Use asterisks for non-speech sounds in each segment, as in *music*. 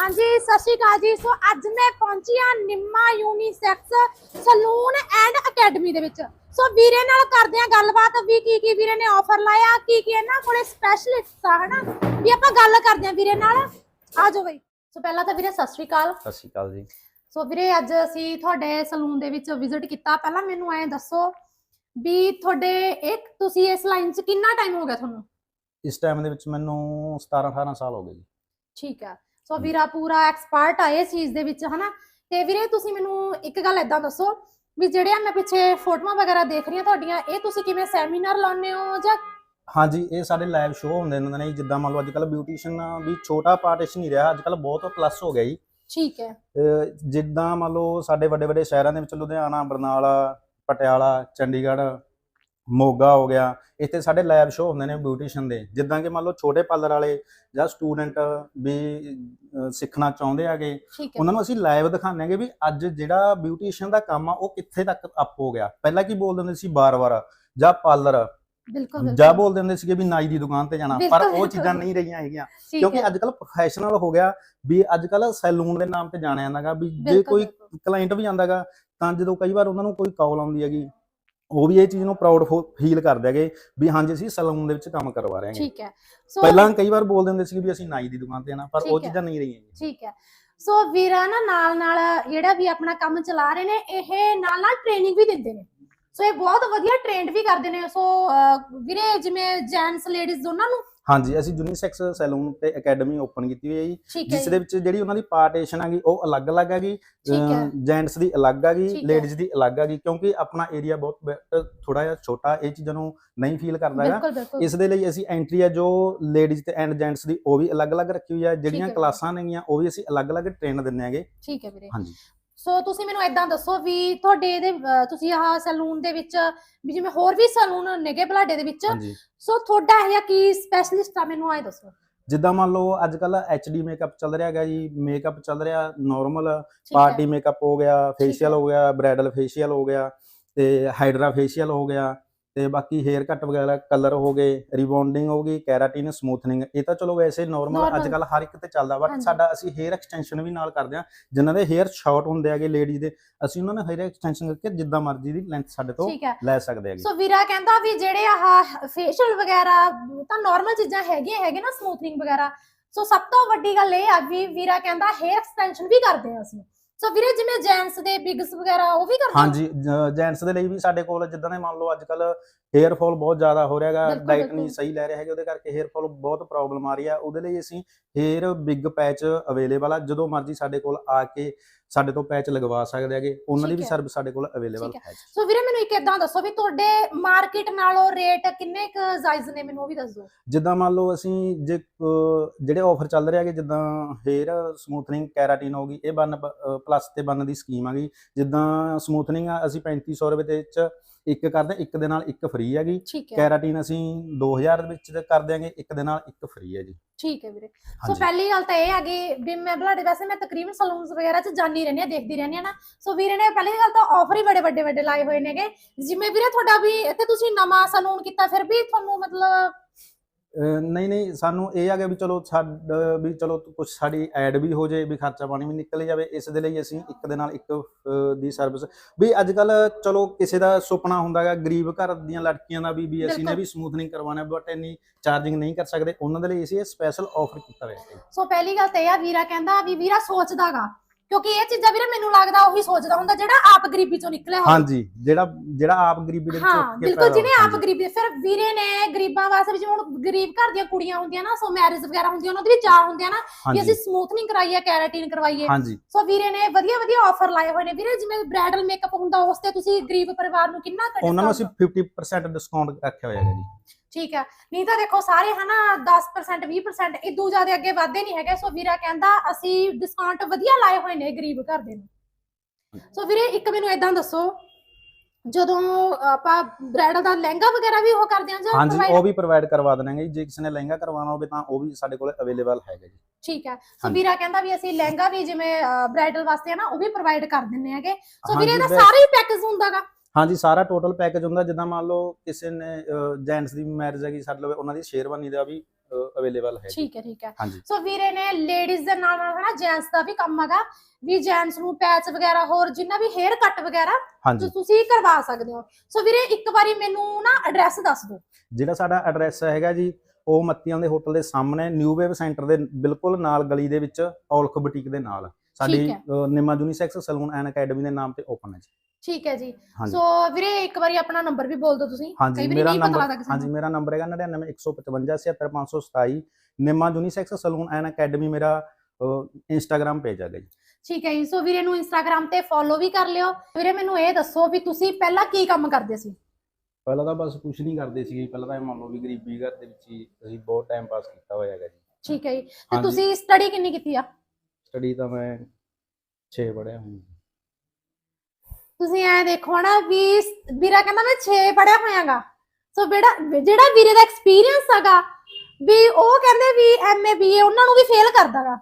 ਹਾਂਜੀ ਸਤਿ ਸ਼੍ਰੀ ਅਕਾਲ ਜੀ। ਸੋ ਅੱਜ ਮੈਂ ਪਹੁੰਚੀ ਹਾਂ Nimma unisex salon and academy ਦੇ ਵਿੱਚ। ਸੋ ਵੀਰੇ ਨਾਲ ਕਰਦੇ ਹਾਂ ਗੱਲਬਾਤ ਵੀ ਕੀ ਕੀ ਵੀਰੇ ਨੇ ਆਫਰ ਲਾਇਆ ਕੀ ਕੀ ਇਹਨਾਂ ਕੋਲੇ ਸਪੈਸ਼ਲਿਸਟ ਆ ਹਨਾ? ਵੀ ਆਪਾਂ ਗੱਲ ਕਰਦੇ ਹਾਂ ਵੀਰੇ ਨਾਲ। ਆ ਜਾਓ ਬਈ। ਸੋ ਪਹਿਲਾਂ ਤਾਂ ਵੀਰੇ ਸਤਿ ਸ਼੍ਰੀ ਅਕਾਲ। ਸਤਿ ਸ਼੍ਰੀ ਅਕਾਲ ਜੀ। ਸੋ ਵੀਰੇ ਅੱਜ ਅਸੀਂ ਤੁਹਾਡੇ ਸਲੂਨ ਦੇ ਵਿੱਚ ਵਿਜ਼ਿਟ ਕੀਤਾ। ਪਹਿਲਾਂ ਮੈਨੂੰ ਐਂ ਦੱਸੋ ਵੀ ਤੁਹਾਡੇ ਇੱਕ ਤੁਸੀਂ ਇਸ ਲਾਈਨ 'ਚ ਕਿੰਨਾ ਟਾਈਮ ਹੋ ਗਿਆ ਤੁਹਾਨੂੰ? ਇਸ ਟਾਈਮ ਦੇ ਵਿੱਚ ਮੈਨੂੰ 17 18 ਸਾਲ ਹੋ ਗਏ ਜੀ। ਠੀਕ ਹੈ ਸੋ ਵੀਰਾ ਪੂਰਾ ਐਕਸਪਰਟ ਆ ਇਸ ਚੀਜ਼ ਦੇ ਵਿੱਚ ਹਨਾ? ਤੇ ਵੀਰੇ ਤੁਸੀਂ ਮੈਨੂੰ ਇੱਕ ਗੱਲ ਏਦਾਂ ਦੱਸੋ ਵੀ ਜਿਹੜੇ ਆ ਮੈਂ ਪਿੱਛੇ ਫੋਟੋਆਂ ਵਗੈਰਾ ਦੇਖ ਰਹੀ ਹਾਂ ਤੁਹਾਡੀਆਂ ਇਹ ਤੁਸੀਂ ਕਿਵੇਂ ਸੈਮੀਨਾਰ ਲਾਉਂਦੇ ਹੋ ਜਾਂ ਹਾਂਜੀ ਇਹ ਸਾਡੇ ਲਾਈਵ ਸ਼ੋਅ ਹੁੰਦੇ ਨੇ ਨੇ ਜਿੱਦਾਂ ਮੰਨ ਲਓ ਅੱਜ ਕੱਲ ਬਿਊਟੀਸ਼ੀਅਨ ਵੀ ਛੋਟਾ ਪਾਰਟੀਸ਼ਨ ਨਹੀਂ ਰਿਹਾ ਅੱਜ ਕੱਲ ਬਹੁਤ ਪਲੱਸ ਹੋ ਗਿਆ ਜੀ। ਠੀਕ ਹੈ। ਜਿੱਦਾਂ ਮੰਨ ਲਓ ਸਾਡੇ ਵੱਡੇ ਵੱਡੇ ਸ਼ਹਿਰਾਂ ਦੇ ਵਿੱਚ ਲੁਧਿਆਣਾ ਬਰਨਾਲਾ ਪਟਿਆਲਾ ਚੰਡੀਗੜ੍ਹ ਮੋਗਾ ਹੋ ਗਿਆ ਇੱਥੇ ਸਾਡੇ ਲਾਈਵ ਸ਼ੋਅ ਹੁੰਦੇ ਨੇ ਬਿਊਟੀਸ਼ੀਅਨ ਦੇ ਜਿੱਦਾਂ ਕਿ ਮੰਨ ਲਓ ਛੋਟੇ ਪਾਰਲਰ ਵਾਲੇ ਜਾਂ ਸਟੂਡੈਂਟ ਵੀ ਸਿੱਖਣਾ ਚਾਹੁੰਦੇ ਆਗੇ ਠੀਕ ਹੈ। ਉਹਨਾਂ ਨੂੰ ਅਸੀਂ ਲਾਈਵ ਦਿਖਾਉਂਦੇ ਹਾਂਗੇ ਵੀ ਅੱਜ ਜਿਹੜਾ ਬਿਊਟੀਸ਼ੀਅਨ ਦਾ ਕੰਮ ਆ ਉਹ ਕਿੱਥੇ ਤੱਕ ਅਪ ਹੋ ਗਿਆ। ਪਹਿਲਾਂ ਕੀ ਬੋਲ ਦਿੰਦੇ ਸੀ ਬਾਰ-ਬਾਰ? ਜਾਂ ਪਾਰਲਰ ਬਿਲਕੁਲ ਜਾਂ ਬਿਲਕੁਲ ਬੋਲ ਦਿੰਦੇ ਸੀਗੇ ਵੀ ਨਾਈ ਦੀ ਦੁਕਾਨ ਤੇ ਜਾਣਾ ਪਰ ਬਿਲਕੁਲ, ਉਹ ਬਿਲਕੁਲ। ਚੀਜ਼ਾਂ ਨਹੀਂ ਰਹੀਆਂ ਹੈਗੀਆਂ। ਠੀਕ ਕਿਉਂਕਿ ਹੈ। ਅੱਜ ਕੱਲ ਪ੍ਰੋਫੈਸ਼ਨਲ ਹੋ ਗਿਆ ਵੀ ਅੱਜ ਕੱਲ ਸੈਲੂਨ ਦੇ ਨਾਮ ਤੇ ਜਾਣਿਆ ਜਾਂਦਾਗਾ ਵੀ ਜੇ ਬਿਲਕੁਲ, ਕੋਈ ਬਿਲਕੁਲ। ਕਲਾਇੰਟ ਵੀ ਆਂਦਾਗਾ ਤਾਂ ਜਦੋਂ ਕਈ ਵਾਰ ਉਹਨਾਂ ਨੂੰ ਕੋਈ ਕਾਲ ਆਉਂਦੀ ਹੈਗੀ ਉਹ ਵੀ ਇਹ ਚੀਜ਼ ਨੂੰ ਪ੍ਰਾਊਡ ਫੀਲ ਕਰਦੇ ਹੈਗੇ ਵੀ ਹਾਂਜੀ ਅਸੀਂ ਸੈਲੂਨ ਦੇ ਵਿੱਚ ਕੰਮ ਕਰਵਾ ਰਹੇ ਹਾਂ ਠੀਕ ਹੈ। ਸੋ ਪਹਿਲਾਂ ਕਈ ਵਾਰ ਬੋਲ ਦਿੰਦੇ ਸੀ ਵੀ ਅਸੀਂ ਨਾਈ ਦੀ ਦੁਕਾਨ ਤੇ ਜਾਣਾ ਪਰ ਉਹ। ਚੀਜ਼ਾਂ ਨਹੀਂ ਰਹੀਆਂ। ਠੀਕ ਹੈ। ਸੋ ਵੀਰਾ ਨਾ ਨਾਲ ਨਾਲ ਜਿਹੜਾ ਵੀ ਆਪਣਾ ਕੰਮ ਚਲਾ ਰਹੇ ਨੇ ਇਹ ਨਾਲ ਨਾਲ ਟ੍ਰੇਨਿੰਗ ਵੀ ਦਿੰਦੇ ਨੇ। ਸੋ ਇਹ ਬਹੁਤ ਵਧੀਆ ਟ੍ਰੇਨਡ ਵੀ ਕਰਦੇ ਨੇ। ਸੋ ਵੀਰੇ ਜਿਵੇਂ ਜੈਂਟਸ ਲੇਡੀਜ਼ ਦੋਨਾਂ ਨੂੰ ਹਾਂਜੀ ਅਸੀਂ ਯੂਨੀਸੈਕਸ ਸੈਲੂਨ ਤੇ ਅਕੈਡਮੀ ਓਪਨ ਕੀਤੀ ਹੋਈ ਹੈ ਜੀ ਠੀਕ ਹੈ ਜਿਸ। ਦੇ ਵਿੱਚ ਜਿਹੜੀ ਉਹਨਾਂ ਦੀ ਪਾਰਟੀਸ਼ਨ ਹੈਗੀ ਉਹ ਅਲੱਗ-ਅਲੱਗ ਹੈਗੀ ਠੀਕ ਹੈ ਜੈਂਟਸ ਦੀ ਅਲੱਗ ਹੈਗੀ ਠੀਕ ਹੈ। ਲੇਡੀਜ਼ ਦੀ ਅਲੱਗ ਹੈਗੀ ਕਿਉਂਕਿ ਆਪਣਾ ਏਰੀਆ ਬਹੁਤ ਥੋੜਾ ਜਿਹਾ ਛੋਟਾ ਇਹ ਚੀਜ਼ਾਂ ਨੂੰ ਨਹੀਂ ਫੀਲ ਕਰਦਾ ਹੈਗਾ ਬਿਲਕੁਲ ਬਿਲਕੁਲ ਇਸ ਦੇ ਲਈ ਅਸੀਂ ਐਂਟਰੀ ਹੈ ਜੋ ਲੇਡੀਜ਼ ਤੇ ਐਂਡ ਜੈਂਟਸ ਦੀ ਉਹ ਵੀ ਅਲੱਗ-ਅਲੱਗ ਰੱਖੀ ਹੋਈ ਹੈ ਜਿਹੜੀਆਂ ਹੈ। ਕਲਾਸਾਂ ਨੇਗੀਆਂ ਉਹ ਵੀ ਅਸੀਂ ਅਲੱਗ-ਅਲੱਗ ਟ੍ਰੇਨ ਦਿੰਦੇ ਹੈਗੇ ਠੀਕ ਹੈ ਵੀਰੇ ਹਾਂਜੀ ਸੋ ਤੁਸੀਂ ਮੈਨੂੰ ਇਦਾਂ ਦੱਸੋ ਵੀ ਤੁਹਾਡੇ ਇਹਦੇ ਅਹ, ਤੁਸੀਂ ਆਹ ਸੈਲੂਨ ਦੇ ਵਿੱਚ ਵੀ ਜਿਵੇਂ ਹੋਰ ਵੀ ਸੈਲੂਨ ਨੇਗੇ ਬਲਾਡੇ ਦੇ ਵਿੱਚ ਹਾਂਜੀ। ਸੋ ਤੁਹਾਡਾ ਇਹ ਜਿਹਾ ਕੀ ਸਪੈਸ਼ਲਿਸਟ ਆ ਮੈਨੂੰ ਆਏ ਦੱਸੋ। ਜਿੱਦਾਂ ਮੰਨ ਲਓ ਅੱਜ ਕੱਲ ਐਚਡੀ ਮੇਕਅਪ ਚੱਲ ਰਿਹਾ ਹੈਗਾ ਜੀ ਮੇਕਅਪ ਚੱਲ ਰਿਹਾ ਨਾਰਮਲ ਠੀਕ ਹੈ। ਪਾਰਟੀ ਮੇਕਅਪ ਹੋ ਗਿਆ ਫੇਸ਼ੀਅਲ ਹੈ। ਹੋ ਗਿਆ ਬ੍ਰਾਈਡਲ ਫੇਸ਼ੀਅਲ ਹੋ ਗਿਆ ਤੇ ਹਾਈਡਰਾ ਫੇਸ਼ੀਅਲ ਹੋ ਗਿਆ ਤੇ ਬਾਕੀ ਹੇਅਰ ਕੱਟ ਵਗੈਰਾ ਕਲਰ ਹੋ ਗਏ ਰਿਬੌਂਡਿੰਗ ਹੋ ਗਈ ਕੈਰਾਟਿਨ ਸਮੂਥਨਿੰਗ ਇਹ ਤਾਂ ਚਲੋ ਵੈਸੇ ਨਾਰਮਲ। ਅੱਜ ਕੱਲ ਹਰ ਇੱਕ ਤੇ ਚੱਲਦਾ ਬਟ। ਸਾਡਾ ਅਸੀਂ ਹੇਅਰ ਐਕਸਟੈਂਸ਼ਨ ਵੀ ਨਾਲ ਕਰਦੇ ਹਾਂ ਜਿਨ੍ਹਾਂ ਦੇ ਹੇਅਰ ਸ਼ਾਰਟ ਹੁੰਦੇ ਹੈਗੇ ਲੇਡੀਜ਼ ਦੇ ਅਸੀਂ ਉਹਨਾਂ ਨੂੰ ਹੇਅਰ ਐਕਸਟੈਂਸ਼ਨ ਕਰਕੇ ਜਿੱਦਾਂ ਮਰਜ਼ੀ ਦੀ ਲੈਂਥ ਸਾਡੇ ਤੋਂ ਲੈ ਸਕਦੇ ਹੈਗੇ ਸੋ ਵੀਰਾ ਕਹਿੰਦਾ ਵੀ ਜਿਹੜੇ ਆਹ ਫੇਸ਼ੀਅਲ ਵਗੈਰਾ ਤਾਂ ਨਾਰਮਲ ਚੀਜ਼ਾਂ ਹੈਗੀਆਂ ਹੈਗੇ ਨਾ ਸਮੂਥਨਿੰਗ ਵਗੈਰਾ ਸੋ ਸਭ ਤੋਂ ਵੱਡੀ ਗੱਲ ਇਹ ਆ ਵੀ ਵੀਰਾ ਕਹਿੰਦਾ ਹੇਅਰ ਐਕਸਟੈਂਸ਼ਨ ਵੀ ਕਰਦੇ ਆ ਅਸੀਂ ਸੋ ਵੀਰੇ, ਜਿਵੇਂ ਜੈਂਟਸ ਦੇ ਬਿਗਸ ਵਗੈਰਾ, ਉਹ ਵੀ ਕਰਦੇ ਆ? ਹਾਂਜੀ ਜੈਂਟਸ ਦੇ ਲਈ ਵੀ ਸਾਡੇ ਕੋਲ ਜਿੱਦਾਂ ਦੇ ਮੰਨ ਲਓ ਅੱਜ ਕੱਲ ਹੇਅਰ ਫਾਲ ਬਹੁਤ ਜ਼ਿਆਦਾ ਹੋ ਰਿਹਾ ਹੈਗਾ ਡਾਈਟ। ਨਹੀਂ ਸਹੀ ਲੈ ਰਹੇ ਹੈਗੇ ਉਹਦੇ ਕਰਕੇ ਹੇਅਰ ਫਾਲ ਬਹੁਤ ਪ੍ਰੋਬਲਮ ਆ ਰਹੀ ਆ। ਉਹਦੇ ਲਈ ਅਸੀਂ ਹੇਅਰ ਬਿਗ ਪੈਚ ਅਵੇਲੇਬਲ ਆ ਜਦੋਂ ਮਰਜ਼ੀ ਸਾਡੇ ਕੋਲ ਆ ਕੇ ਸਾਡੇ ਤੋਂ ਪੈਚ ਲਗਵਾ ਸਕਦੇ ਹੈਗੇ ਉਹਨਾਂ ਦੀ ਵੀ। ਸਰਵਿਸ ਸਾਡੇ ਕੋਲ ਅਵੇਲੇਬਲ ਹੈ। ਸੋ ਵੀਰੇ ਮੈਨੂੰ ਇੱਕ ਇਦਾਂ ਦੱਸੋ ਵੀ ਤੁਹਾਡੇ ਮਾਰਕੀਟ ਨਾਲੋਂ ਰੇਟ ਕਿੰਨੇ ਕੁ ਜਾਇਜ਼ ਨੇ ਮੈਨੂੰ ਉਹ ਵੀ ਦੱਸ। ਦਿਓ ਜਿੱਦਾਂ ਮੰਨ ਲਓ ਅਸੀਂ ਜੇ ਜਿਹੜੇ ਆਫਰ ਚੱਲ ਰਹੇ ਹੈਗੇ ਜਿੱਦਾਂ ਹੇਅਰ ਸਮੂਥਨਿੰਗ ਕੈਰਾਟਿਨ ਹੋ ਗਈ ਇਹ ਬਨ ਪਲੱਸ ਤੇ ਬਨ ਦੀ ਸਕੀਮ ਆ ਗਈ। ਜਿੱਦਾਂ ਸਮੂਥਨਿੰਗ ਆ ਅਸੀਂ 3500 ਰੁਪਏ ਦੇ ਵਿੱਚ ਇੱਕ ਕਰਦੇ ਹਾਂ, ਇੱਕ ਦੇ ਨਾਲ ਇੱਕ ਫ੍ਰੀ ਹੈਗੀ। ਠੀਕ ਹੈ। ਕੈਰਾਟਿਨ ਅਸੀਂ 2000 ਦੇ ਵਿੱਚ ਕਰ ਦਿਆਂਗੇ ਇੱਕ ਦੇ ਨਾਲ ਇੱਕ ਫ੍ਰੀ ਹੈ ਜੀ। ਠੀਕ ਹੈ ਵੀਰੇ। ਸੋ ਹਾਂਜੀ। ਪਹਿਲੀ ਗੱਲ ਤਾਂ ਇਹ ਆ ਕਿ ਵੀ ਮੈਂ ਬਲਾਡੇ ਵੈਸੇ ਮੈਂ ਤਕਰੀਬਨ ਸਲੂਨਸ ਵਗੈਰਾ 'ਚ ਜਾਣੀ ਰਹਿੰਦੀ ਆ ਦੇਖਦੀ ਰਹਿੰਦੀ ਆ ਨਾ। ਸੋ ਵੀਰੇ ਨੇ ਪਹਿਲੀ ਗੱਲ ਤਾਂ ਆਫਰ ਹੀ ਬੜੇ ਵੱਡੇ ਵੱਡੇ ਲਾਏ ਹੋਏ ਨੇਗੇ। ਜਿਵੇਂ ਵੀਰੇ ਤੁਹਾਡਾ ਵੀ ਇੱਥੇ ਤੁਸੀਂ ਨਵਾਂ ਸਲੂਨ ਕੀਤਾ ਫਿਰ ਵੀ ਤੁਹਾਨੂੰ ਮਤਲਬ ਨਹੀਂ ਨਹੀਂ ਸਾਨੂੰ ਇਹ ਆ ਗਿਆ ਵੀ ਚਲੋ ਸਾਡਾ ਵੀ ਚਲੋ ਕੁਝ ਸਾਡੀ ਐਡ ਵੀ ਹੋ ਜੇ ਵੀ ਖਰਚਾ ਪਾਣੀ ਵੀ ਨਿਕਲ ਜਾਵੇ ਇਸ ਦੇ ਲਈ ਅਸੀਂ ਇੱਕ ਦੇ ਨਾਲ ਇੱਕ ਦੀ ਸਰਵਿਸ ਵੀ ਅੱਜ ਕੱਲ ਚਲੋ ਕਿਸੇ ਦਾ ਸੁਪਨਾ ਹੁੰਦਾ ਹੈਗਾ ਗਰੀਬ ਘਰ ਦੀਆਂ ਲੜਕੀਆਂ ਦਾ ਵੀ ਵੀ ਅਸੀਂ ਨੇ। ਵੀ ਸਮੂਥਨਿੰਗ ਕਰਵਾਉਣਾ ਬਟ ਇੰਨੀ ਚਾਰਜਿੰਗ ਨਹੀਂ ਕਰ ਸਕਦੇ। ਉਹਨਾਂ ਦੇ ਲਈ ਅਸੀਂ ਇਹ ਸਪੈਸ਼ਲ ਆਫਰ ਕੀਤਾ ਹੋਇਆ ਹੈ ਸੋ ਪਹਿਲੀ ਗੱਲ ਤਾਂ ਆ ਵੀਰਾ ਕਹਿੰਦਾ ਵੀ ਵੀਰਾ ਸੋਚਦਾਗਾ ਕਿਉਂਕਿ ਇਹ ਚੀਜ਼ਾਂ ਵੀਰੇ ਮੈਨੂੰ ਲੱਗਦਾ ਉਹੀ ਸੋਚਦਾ ਹੁੰਦਾ ਜਿਹੜਾ ਆਪ ਗਰੀਬੀ ਚੋਂ ਨਿਕਲਿਆ ਹੋਵੇ। ਹਾਂਜੀ ਜਿਹੜਾ ਜਿਹੜਾ ਆਪ ਗਰੀਬੀ ਦੇ ਵਿੱਚ ਹਾਂ ਉੱਠ ਕੇ ਬਿਲਕੁਲ ਪੈਦਾ ਜਿਹਨੇ ਆਪ। ਗਰੀਬੀ ਫਿਰ ਵੀਰੇ ਨੇ ਗਰੀਬਾਂ ਵਾਸਤੇ ਵੀ ਜਿਵੇਂ ਹੁਣ ਗਰੀਬ ਘਰ ਦੀਆਂ ਕੁੜੀਆਂ ਹੁੰਦੀਆਂ ਨਾ ਸੋ ਮੈਰਿਜ ਵਗੈਰਾ ਹੁੰਦੀਆਂ ਉਹਨਾਂ ਦੀ ਵੀ ਚਾਹ ਹੁੰਦੀਆਂ ਨਾ ਵੀ ਅਸੀਂ ਹਾਂਜੀ ਸਮੂਥਨਿੰਗ ਕਰਾਈਏ ਕੈਰਾਟਿਨ ਕਰਵਾਈਏ। ਹਾਂਜੀ। ਸੋ ਵੀਰੇ ਨੇ ਵਧੀਆ ਵਧੀਆ ਆਫਰ ਲਾਏ ਹੋਏ ਨੇ। ਵੀਰੇ ਜਿਵੇਂ ਬ੍ਰਾਈਡਲ ਮੇਕਅਪ ਹੁੰਦਾ ਉਸ ਤੇ ਤੁਸੀਂ ਗਰੀਬ ਪਰਿਵਾਰ ਨੂੰ ਕਿੰਨਾ ਕੁ ਉਹਨਾਂ ਨੂੰ ਅਸੀਂ discount 50% ਡਿਸਕਾਊਂਟ ਰੱਖਿਆ ਹੋਇਆ ਹੈਗਾ ਜੀ। ਠੀਕ ਹੈ। ਨਹੀਂ ਤਾਂ ਦੇਖੋ ਸਾਰੇ ਹਨਾ 10% 20% ਇਦੋਂ ਜ਼ਿਆਦਾ ਅੱਗੇ ਵਾਧੇ ਨਹੀਂ ਹੈਗੇ। ਸੋ ਵੀਰਾ ਕਹਿੰਦਾ ਅਸੀਂ ਡਿਸਕਾਊਂਟ ਵਧੀਆ ਲਾਏ ਹੋਏ ਨੇ ਗਰੀਬ ਘਰ ਦੇ ਨੂੰ। ਸੋ ਵੀਰੇ ਇੱਕ ਮੈਨੂੰ ਇਦਾਂ ਦੱਸੋ ਜਦੋਂ ਆਪਾਂ ਬ੍ਰਾਈਡਲ ਦਾ ਲਹਿੰਗਾ ਵਗੈਰਾ ਵੀ ਉਹ ਕਰਦੇ ਆ ਜਾਂ ਹਾਂਜੀ ਉਹ ਵੀ ਪ੍ਰੋਵਾਈਡ ਕਰਵਾ ਦੇਣਗੇ ਜੀ। ਕਿਸੇ ਨੇ ਲਹਿੰਗਾ ਕਰਵਾਉਣਾ ਹੋਵੇ ਤਾਂ ਉਹ ਵੀ ਸਾਡੇ ਕੋਲ ਅਵੇਲੇਬਲ ਹੈਗਾ ਜੀ। ਠੀਕ ਹੈ। ਸੋ। ਵੀਰਾ ਕਹਿੰਦਾ ਵੀ ਅਸੀਂ ਲਹਿੰਗਾ ਵੀ ਜਿਵੇਂ ਬ੍ਰਾਈਡਲ ਵਾਸਤੇ ਹੈ ਨਾ ਉਹ ਵੀ ਪ੍ਰੋਵਾਈਡ ਕਰ ਦਿੰਨੇ ਹੈਗੇ। ਸੋ ਵੀਰੇ ਬੈ- ਸਾਰਾ ਹੀ ਪੈਕੇਜ ਹੁੰਦਾਗਾ ਹਾਂਜੀ ਸਾਰਾ ਟੋਟਲ ਪੈਕੇਜ ਹੁੰਦਾ ਜਿੱਦਾਂ ਮੰਨ ਲਓ ਕਿਸੇ ਨੇ ਜੈਂਟਸ ਦੀ ਮੈਰਿਜ ਹੈਗੀ ਸਾਡੇ ਲਵੇ ਉਹਨਾਂ ਦੀ ਸ਼ੇਰਵਾਨੀ ਦਾ ਵੀ ਅਵੇਲੇਬਲ ਹੈ। ਠੀਕ ਹੈ ਠੀਕ ਹੈ। ਸੋ ਵੀਰੇ ਨੇ ਲੇਡੀਜ਼ ਦੇ ਨਾਲ ਨਾਲ ਹਨਾ ਜੈਂਟਸ ਦਾ ਵੀ ਕੰਮ ਹੈਗਾ ਵੀ ਜੈਂਟਸ ਨੂੰ ਪੈਚ ਵਗੈਰਾ ਹੋਰ ਜਿੰਨਾ ਵੀ ਹੇਅਰ ਕੱਟ ਵਗੈਰਾ ਤੁਸੀਂ ਕਰਵਾ ਸਕਦੇ ਹੋ। ਸੋ ਵੀਰੇ ਇੱਕ ਵਾਰੀ ਮੈਨੂੰ ਨਾ ਐਡਰੈਸ ਦੱਸ ਦਿਓ। ਜਿਹੜਾ ਸਾਡਾ ਐਡਰੈਸ ਹੈਗਾ ਜੀ ਉਹ ਮੱਤੀਆਂ ਦੇ ਹੋਟਲ ਦੇ ਸਾਹਮਣੇ ਨਿਊ ਵੇਵ ਸੈਂਟਰ ਦੇ ਬਿਲਕੁਲ ਨਾਲ ਗਲੀ ਦੇ ਵਿੱਚ ਔਲਖ ਬੁਟੀਕ ਦੇ ਨਾਲ। ਸਾਡੀ ਠੀਕ ਹੈ। ਅ, Nima unisex salon and academy ਦੇ ਨਾਮ ਤੇ ਓਪਨ ਹੈ ਜੀ। ਠੀਕ ਹੈ ਜੀ। ਹਾਂਜੀ। ਸੋ ਵੀਰੇ ਇੱਕ ਵਾਰੀ ਆਪਣਾ ਨੰਬਰ ਵੀ ਬੋਲ ਦਿਓ ਤੁਸੀਂ। ਹਾਂਜੀ ਮੇਰਾ ਨਹੀਂ ਪਤਾ ਨੰਬਰ ਹਾਂਜੀ ਨੂੰ। ਮੇਰਾ ਨੰਬਰ ਹੈਗਾ 9915577527 Nima unisex salon and academy ਮੇਰਾ ਇੰਸਟਾਗ੍ਰam ਪੇਜ ਹੈਗਾ ਜੀ। ਠੀਕ ਹੈ ਜੀ। ਸੋ ਵੀਰੇ ਨੂੰ ਇੰਸਟਾਗ੍ਰam ਤੇ ਫੋਲੋ ਵੀ ਕਰ ਲਿਓ। ਵੀਰੇ ਮੈਨੂੰ ਇਹ ਦੱਸੋ ਵੀ ਤੁਸੀਂ ਪਹਿਲਾਂ ਕੀ ਕੰਮ ਕਰਦੇ ਸੀ? ਪਹਿਲਾਂ ਤਾਂ ਬਸ ਕੁਝ ਨਹੀਂ ਕਰਦੇ ਸੀਗੇ। ਪਹਿਲਾਂ ਤਾਂ ਇਹ ਮੰਨ ਲਓ ਵੀ ਗਰੀਬੀ ਘਰ ਦੇ ਵਿੱਚ ਹੀ ਅਸੀਂ ਬਹੁਤ ਟਾਈਮ ਪਾਸ ਕੀਤਾ ਹੋਇਆ ਹੈਗਾ ਜੀ। ਠੀਕ ਹੈ ਜੀ। ਤੇ ਹਾਂਜੀ। ਤੁਸੀਂ ਸਟੱਡੀ ਕਿੰਨੀ ਕੀਤੀ ਆ? ਸਟੱਡੀ ਤਾਂ ਮੈਂ 6 ਪੜਿਆ ਹਾਂ ਤੁਸੀਂ ਐ ਦੇਖੋ ਨਾ ਵੀ ਵੀਰਾ ਕਹਿੰਦਾ ਮੈਂ 6 ਪੜਿਆ ਹੋਇਆਗਾ। ਸੋ ਬੇੜਾ ਜਿਹੜਾ ਵੀਰੇ ਦਾ ਐਕਸਪੀਰੀਅੰਸ ਹੈਗਾ ਵੀ ਉਹ ਕਹਿੰਦੇ ਵੀ ਐਮਏ ਬੀਏ ਉਹਨਾਂ ਨੂੰ ਵੀ ਫੇਲ ਕਰਦਾਗਾ।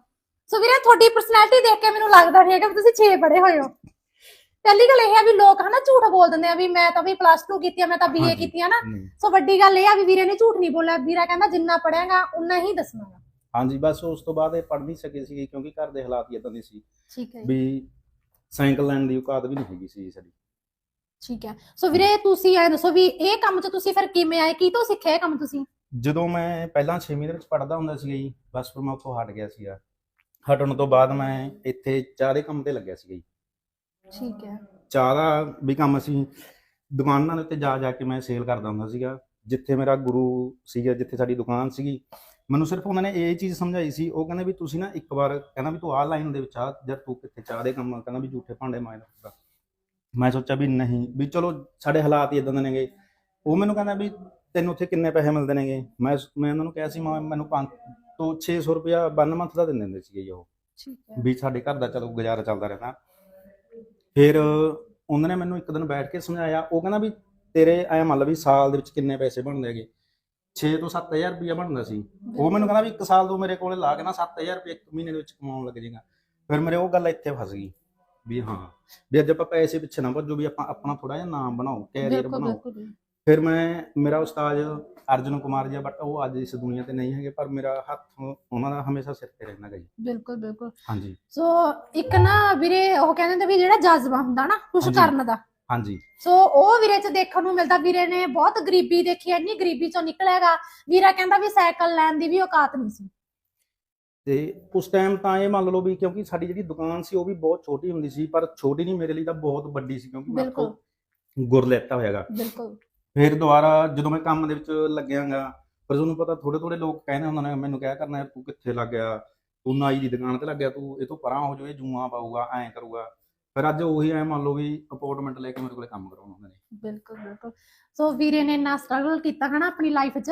ਸੋ ਵੀਰੇ ਤੁਹਾਡੀ ਪਰਸਨੈਲਿਟੀ ਦੇਖ ਕੇ ਮੈਨੂੰ ਲੱਗਦਾ ਨਹੀਂ ਹੈਗਾ ਵੀ ਤੁਸੀਂ 6 ਪੜੇ ਹੋਏ ਹੋ। ਪਹਿਲੀ ਗੱਲ ਇਹ ਹੈ ਵੀ ਲੋਕ ਹਨਾ ਝੂਠ ਬੋਲ ਦਿੰਦੇ ਆ ਵੀ ਮੈਂ ਤਾਂ ਵੀ ਪਲੱਸ 2 ਕੀਤੀ ਆ ਮੈਂ ਤਾਂ ਬੀਏ ਹਾਂਜੀ। ਕੀਤੀ ਆ ਨਾ। ਸੋ ਵੱਡੀ ਗੱਲ ਇਹ ਆ ਵੀ ਵੀਰੇ ਨੇ ਝੂਠ ਨਹੀਂ ਬੋਲਿਆ। ਵੀਰਾ ਕਹਿੰਦਾ ਜਿੰਨਾ ਪੜਿਆਗਾ ਉਨਾ ਹੀ ਦੱਸਣਾਗਾ। ਹਾਂਜੀ ਬਸ ਉਸ ਤੋਂ ਬਾਅਦ ਇਹ ਪੜ੍ਹ ਨਹੀਂ ਸਕੇ ਸੀਗੇ ਕਿਉਂਕਿ ਘਰ ਦੇ ਹਾਲਾਤ ਹੀ ਇਦਾਂ ਦੇ ਸੀ ਠੀਕ ਹੈ ਵੀ ਸਾਈਕਲ ਲੈਣ ਦੀ ਔਕਾਤ ਵੀ ਨਹੀਂ ਹੈਗੀ ਸੀ ਸਾਡੀ। ਠੀਕ ਹੈ। ਸੋ ਵੀਰੇ ਤੁਸੀਂ ਐ ਦੱਸੋ ਵੀ ਇਹ ਕੰਮ 'ਚ ਤੁਸੀਂ ਫਿਰ ਕਿਵੇਂ ਆਏ? ਕੀ ਤੋਂ ਸਿੱਖਿਆ ਇਹ ਕੰਮ ਤੁਸੀਂ? ਜਦੋਂ ਮੈਂ ਪਹਿਲਾਂ 6ਵੀਂ ਦੇ ਵਿੱਚ ਪੜ੍ਹਦਾ ਹੁੰਦਾ ਸੀਗਾ ਜੀ ਬਸ ਫਿਰ ਮੈਂ ਉੱਥੋਂ ਹਟ ਗਿਆ ਸੀਗਾ। ਹਟਣ ਤੋਂ ਬਾਅਦ ਮੈਂ ਇੱਥੇ ਚਾਹ ਦੇ ਕੰਮ ਤੇ ਲੱਗਿਆ ਸੀਗਾ ਜੀ। ਠੀਕ ਹੈ। ਚਾਹ ਦਾ ਵੀ ਕੰਮ ਅਸੀਂ ਦੁਕਾਨਾਂ ਦੇ ਉੱਤੇ ਜਾ ਜਾ ਕੇ ਮੈਂ ਸੇਲ ਕਰਦਾ ਹੁੰਦਾ ਸੀਗਾ ਜਿੱਥੇ ਮੇਰਾ ਗੁਰੂ ਸੀਗਾ ਜਿੱਥੇ ਸਾਡੀ ਦੁਕਾਨ ਸੀਗੀ। ਮੈਨੂੰ ਸਿਰਫ ਉਹਨਾਂ ਨੇ ਇਹ ਚੀਜ਼ ਸਮਝਾਈ ਸੀ ਉਹ ਕਹਿੰਦੇ ਵੀ ਤੁਸੀਂ ਨਾ ਇੱਕ ਵਾਰ ਕਹਿੰਦਾ ਵੀ ਤੂੰ ਆਹ ਲਾਈਨ ਦੇ ਵਿੱਚ ਆ ਜਦ ਤੂੰ ਕਿੱਥੇ ਚਾਹ ਦੇ ਕੰਮ ਕਹਿੰਦਾ ਵੀ ਝੂਠੇ ਭਾਂਡੇ ਮਾਂਜਦਾ ਮੈਂ ਸੋਚਿਆ ਵੀ ਨਹੀਂ ਵੀ ਚਲੋ ਸਾਡੇ ਹਾਲਾਤ ਹੀ ਇਦਾਂ ਦੇ ਨੇਗੇ। ਉਹ ਮੈਨੂੰ ਕਹਿੰਦਾ ਵੀ ਤੈਨੂੰ ਉੱਥੇ ਕਿੰਨੇ ਪੈਸੇ ਮਿਲਦੇ ਨੇਗੇ? ਮੈਂ ਮੈਂ ਉਹਨਾਂ ਨੂੰ ਕਿਹਾ ਸੀ ਮੈਂ ਮੈਨੂੰ 5 ਤੋਂ 600 ਰੁਪਇਆ 1 ਮੰਥ ਦਾ ਦਿੰਦੇ ਹੁੰਦੇ ਸੀਗੇ ਉਹ। ਠੀਕ ਹੈ। ਵੀ ਸਾਡੇ ਘਰ ਦਾ ਚਲੋ ਗੁਜ਼ਾਰਾ ਚੱਲਦਾ ਰਹਿੰਦਾ। ਫਿਰ ਉਹਨਾਂ ਨੇ ਮੈਨੂੰ ਇੱਕ ਦਿਨ ਬੈਠ ਕੇ ਸਮਝਾਇਆ ਉਹ ਕਹਿੰਦਾ ਵੀ ਤੇਰੇ ਐ ਮੰਨ ਲਾ ਵੀ ਸਾਲ ਦੇ ਵਿੱਚ ਕਿੰਨੇ ਪੈਸੇ ਬਣਦੇ ਹੈਗੇ? 6 ਤੋਂ 7000 ਰੁਪਇਆ ਬਣਦਾ ਸੀ। ਉਹ ਮੈਨੂੰ ਕਹਿੰਦਾ ਵੀ ਇੱਕ ਸਾਲ ਤੋਂ ਮੇਰੇ ਕੋਲੇ ਲਾ ਕੇ ਨਾ 7000 ਰੁਪਏ ਇੱਕ ਮਹੀਨੇ ਦੇ ਵਿੱਚ ਕਮਾਉਣ ਲੱਗ ਜਾਏਗਾ। ਫਿਰ ਮੇਰੇ ਉਹ ਗੱਲ ਇੱਥੇ ਫਸ ਗਈ ਵੀ ਹਾਂ ਵੀ ਅੱਜ ਆਪਾਂ ਪੈਸੇ ਪਿੱਛੇ ਨਾ ਭੱਜੋ ਵੀ ਆਪਾਂ ਆਪਣਾ ਥੋੜਾ ਜਿਹਾ ਨਾਮ ਬਣਾਓ ਕੈਰੀਅਰ ਬਣਾਓ। ਫਿਰ ਮੈਂ ਮੇਰਾ ਉਸਤਾਦ ਅਰਜੁਨ ਕੁਮਾਰ ਜੀ ਬਟ ਉਹ ਅੱਜ ਇਸ ਦੁਨੀਆ ਤੇ ਨਹੀਂ ਹੈਗੇ ਪਰ ਮੇਰਾ ਹੱਥ ਉਹਨਾਂ ਦਾ ਹਮੇਸ਼ਾ ਸਿਰ ਤੇ ਰਹਿਣਾ ਗਾ ਜੀ। ਬਿਲਕੁਲ ਬਿਲਕੁਲ। ਹਾਂਜੀ। ਸੋ ਇੱਕ ਨਾ ਵੀਰੇ ਉਹ ਕਹਿੰਦੇ ਨੇ ਵੀ ਜਿਹੜਾ ਜਜ਼ਬਾ ਹੁੰਦਾ ਨਾ ਕੁਝ। ਕਰਨ ਦਾ ਹਾਂਜੀ। ਸੋ ਉਹ ਵੀਰੇ ਚ ਦੇਖਣ ਨੂੰ ਮਿਲਦਾ ਵੀਰੇ ਨੇ ਬਹੁਤ ਗਰੀਬੀ ਦੇਖੀ ਇੰਨੀ ਗਰੀਬੀ ਚੋਂ ਨਿਕਲਿਆਗਾ ਵੀਰਾ ਕਹਿੰਦਾ ਵੀ ਸਾਈਕਲ ਲੈਣ ਦੀ ਵੀ ਔਕਾਤ ਨਹੀਂ ਸੀ। ਤੇ ਉਸ ਟਾਈਮ ਤਾਂ ਇਹ ਮੰਨ ਲਓ ਵੀ ਕਿਉਂਕਿ ਸਾਡੀ ਜਿਹੜੀ ਦੁਕਾਨ ਸੀ ਉਹ ਵੀ ਬਹੁਤ ਛੋਟੀ ਹੁੰਦੀ ਸੀ ਪਰ ਛੋਟੀ ਨਹੀਂ ਮੇਰੇ ਲਈ ਤਾਂ ਬਹੁਤ ਵੱਡੀ ਸੀ ਕਿਉਂਕਿ ਮੈਂ। ਉੱਥੋਂ ਗੁਰ ਲੈਤਾ ਹੋਇਆਗਾ। ਬਿਲਕੁਲ। ਫਿਰ ਦੁਬਾਰਾ ਜਦੋਂ ਮੈਂ ਕੰਮ ਦੇ ਵਿੱਚ ਲੱਗਿਆਗਾ ਪਰ ਤੁਹਾਨੂੰ ਪਤਾ ਥੋੜੇ ਥੋੜੇ ਲੋਕ ਕਹਿੰਦੇ ਹੁੰਦੇ ਨੇ ਮੈਨੂੰ ਕਿਹਾ ਕਰਨਾ ਤੂੰ ਕਿੱਥੇ ਲੱਗ ਗਿਆ? ਤੂੰ ਨਾਈ ਦੀ ਦੁਕਾਨ ਤੇ ਲੱਗ ਗਿਆ ਤੂੰ ਇਹ ਤੋਂ ਪਰਾਂ ਹੋ ਇਹ ਜੂਆਂ ਪਾਊਗਾ ਐਂ ਕਰੂਗਾ। ਫਿਰ ਅੱਜ ਉਹੀ ਐ ਮੰਨ ਲਓ ਵੀ ਅਪਾਰਟਮੈਂਟ ਲੈ ਕੇ ਮੇਰੇ ਕੋਲੇ ਕੰਮ ਕਰਾਉਣਾ ਹੁੰਦਾ ਨੇ। ਬਿਲਕੁਲ ਬਿਲਕੁਲ। ਸੋ ਵੀਰੇ ਨੇ ਇੰਨਾ ਸਟਰਗਲ ਕੀਤਾ ਹਨਾ ਆਪਣੀ ਲਾਈਫ 'ਚ।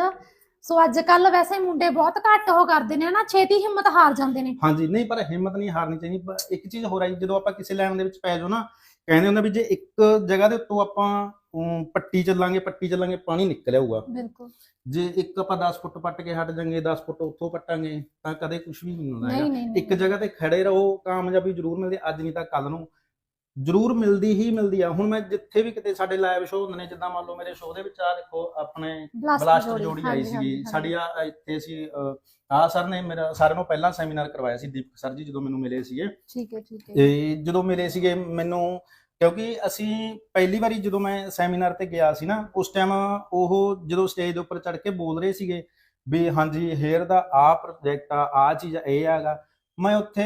ਸੋ ਅੱਜ ਕੱਲ ਵੈਸੇ ਮੁੰਡੇ ਬਹੁਤ ਘੱਟ ਉਹ ਕਰਦੇ ਨੇ ਹਨਾ ਛੇਤੀ ਹਿੰਮਤ ਹਾਰ ਜਾਂਦੇ ਨੇ। ਹਾਂਜੀ ਨਹੀਂ ਪਰ ਹਿੰਮਤ ਨਹੀਂ ਹਾਰਨੀ ਚਾਹੀਦੀ ਪਰ ਇੱਕ ਚੀਜ਼ ਹੋਰ ਆਈ ਜਦੋਂ ਆਪਾਂ ਕਿਸੇ ਲਾਈਨ ਦੇ ਵਿੱਚ ਪੈ ਜਾਓ ਨਾ ਕਹਿੰਦੇ ਹੁੰਦੇ ਵੀ ਜੇ ਇੱਕ ਜਗ੍ਹਾ ਦੇ ਉੱਤੋਂ ਆਪਾਂ ਅਮ, ਪੱਟੀ ਚੱਲਾਂਗੇ ਪੱਟੀ ਚੱਲਾਂਗੇ ਪਾਣੀ ਨਿਕਲ ਆਊਗਾ ਬਿਲਕੁਲ। ਜੇ ਇੱਕ ਆਪਾਂ 10 ਫੁੱਟ ਪੱਟ ਕੇ ਹਟ ਜਾਾਂਗੇ 10 ਫੁੱਟ ਉੱਥੋਂ ਪੱਟਾਂਗੇ ਤਾਂ ਕਦੇ ਕੁਝ ਵੀ ਨਹੀਂ ਹੁੰਦਾ ਨਹੀਂ ਹੈਗਾ। ਨਹੀਂ ਇੱਕ ਜਗ੍ਹਾ ਤੇ ਖੜੇ ਰਹੋ ਕਾਮਯਾਬੀ ਜ਼ਰੂਰ ਮਿਲਦੀ ਅੱਜ ਨਹੀਂ ਤਾਂ ਕੱਲ ਨੂੰ। ਜ਼ਰੂਰ ਮਿਲਦੀ ਹੀ ਮਿਲਦੀ ਆ। ਹੁਣ ਮੈਂ ਜਿੱਥੇ ਵੀ ਕਿਤੇ ਸਾਡੇ ਲਾਈਵ ਸ਼ੋਅ ਹੁੰਦੇ ਨੇ ਜਿੱਦਾਂ ਮੰਨ ਲਓ ਮੇਰੇ ਸ਼ੋਅ ਦੇ ਵਿੱਚ ਆ ਦੇਖੋ ਆਪਣੇ ਬਲਾਸਟਰ ਜੋੜੀ। ਆਈ ਸੀਗੀ। ਸਾਡੀ ਆ ਇੱਥੇ ਸੀ ਆ ਸਰ ਨੇ ਮੇਰਾ ਸਾਰਿਆਂ ਨੂੰ ਪਹਿਲਾਂ ਸੈਮੀਨਾਰ ਕਰਵਾਇਆ ਸੀ ਦੀਪਕ ਸਰ ਜੀ ਜਦੋਂ ਮੈਨੂੰ ਮਿਲੇ ਸੀਗੇ। ਠੀਕ ਹੈ ਠੀਕ ਹੈ। ਤੇ ਜਦੋਂ ਮਿਲੇ ਸੀਗੇ ਮੈਨੂੰ ਕਿਉਂਕਿ ਅਸੀਂ ਪਹਿਲੀ ਵਾਰੀ ਜਦੋਂ ਮੈਂ ਸੈਮੀਨਾਰ ਤੇ ਗਿਆ ਸੀ ਨਾ ਉਸ ਟਾਈਮ ਉਹ ਜਦੋਂ ਸਟੇਜ ਦੇ ਉੱਪਰ ਚੜ ਕੇ ਬੋਲ ਰਹੇ ਸੀਗੇ ਵੀ ਹਾਂਜੀ ਹੇਅਰ ਦਾ ਆ ਪ੍ਰੋਜੈਕਟ ਆ ਆ ਚੀਜ਼ ਇਹ ਹੈਗਾ। ਮੈਂ ਉੱਥੇ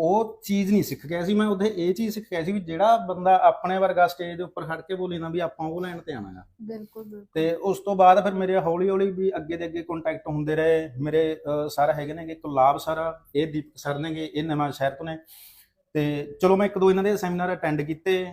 ਉਹ ਚੀਜ਼ ਨਹੀਂ ਸਿੱਖ ਗਿਆ ਸੀ। ਮੈਂ ਉੱਥੇ ਇਹ ਚੀਜ਼ ਸਿੱਖ ਗਿਆ ਸੀ ਵੀ ਜਿਹੜਾ ਬੰਦਾ ਆਪਣੇ ਵਰਗਾ ਸਟੇਜ ਦੇ ਉੱਪਰ ਖੜ ਕੇ ਬੋਲੇ ਨਾ ਵੀ ਆਪਾਂ ਉਹ ਲਾਈਨ ਤੇ ਆਣਾ ਹੈ ਬਿਲਕੁਲ ਬਿਲਕੁਲ। ਤੇ ਉਸ ਤੋਂ ਬਾਅਦ ਫਿਰ ਮੇਰੇ ਹੌਲੀ ਹੌਲੀ ਵੀ ਅੱਗੇ ਦੇ ਅੱਗੇ ਕੰਟੈਕਟ ਹੁੰਦੇ ਰਹੇ। ਮੇਰੇ ਸਰ ਹੈਗੇ ਨੇਗੇ ਕੁਲਾਬ ਸਰ ਇਹ ਦੀਪਕ ਸਰ ਨੇਗੇ ਇਹ ਨਵਾਂ ਸ਼ਹਿਰ ਤੋਂ ਨੇ। ਤੇ ਚਲੋ ਮੈਂ ਇੱਕ ਦੋ ਇਹਨਾਂ ਦੇ ਸੈਮੀਨਾਰ ਅਟੈਂਡ ਕੀਤੇ।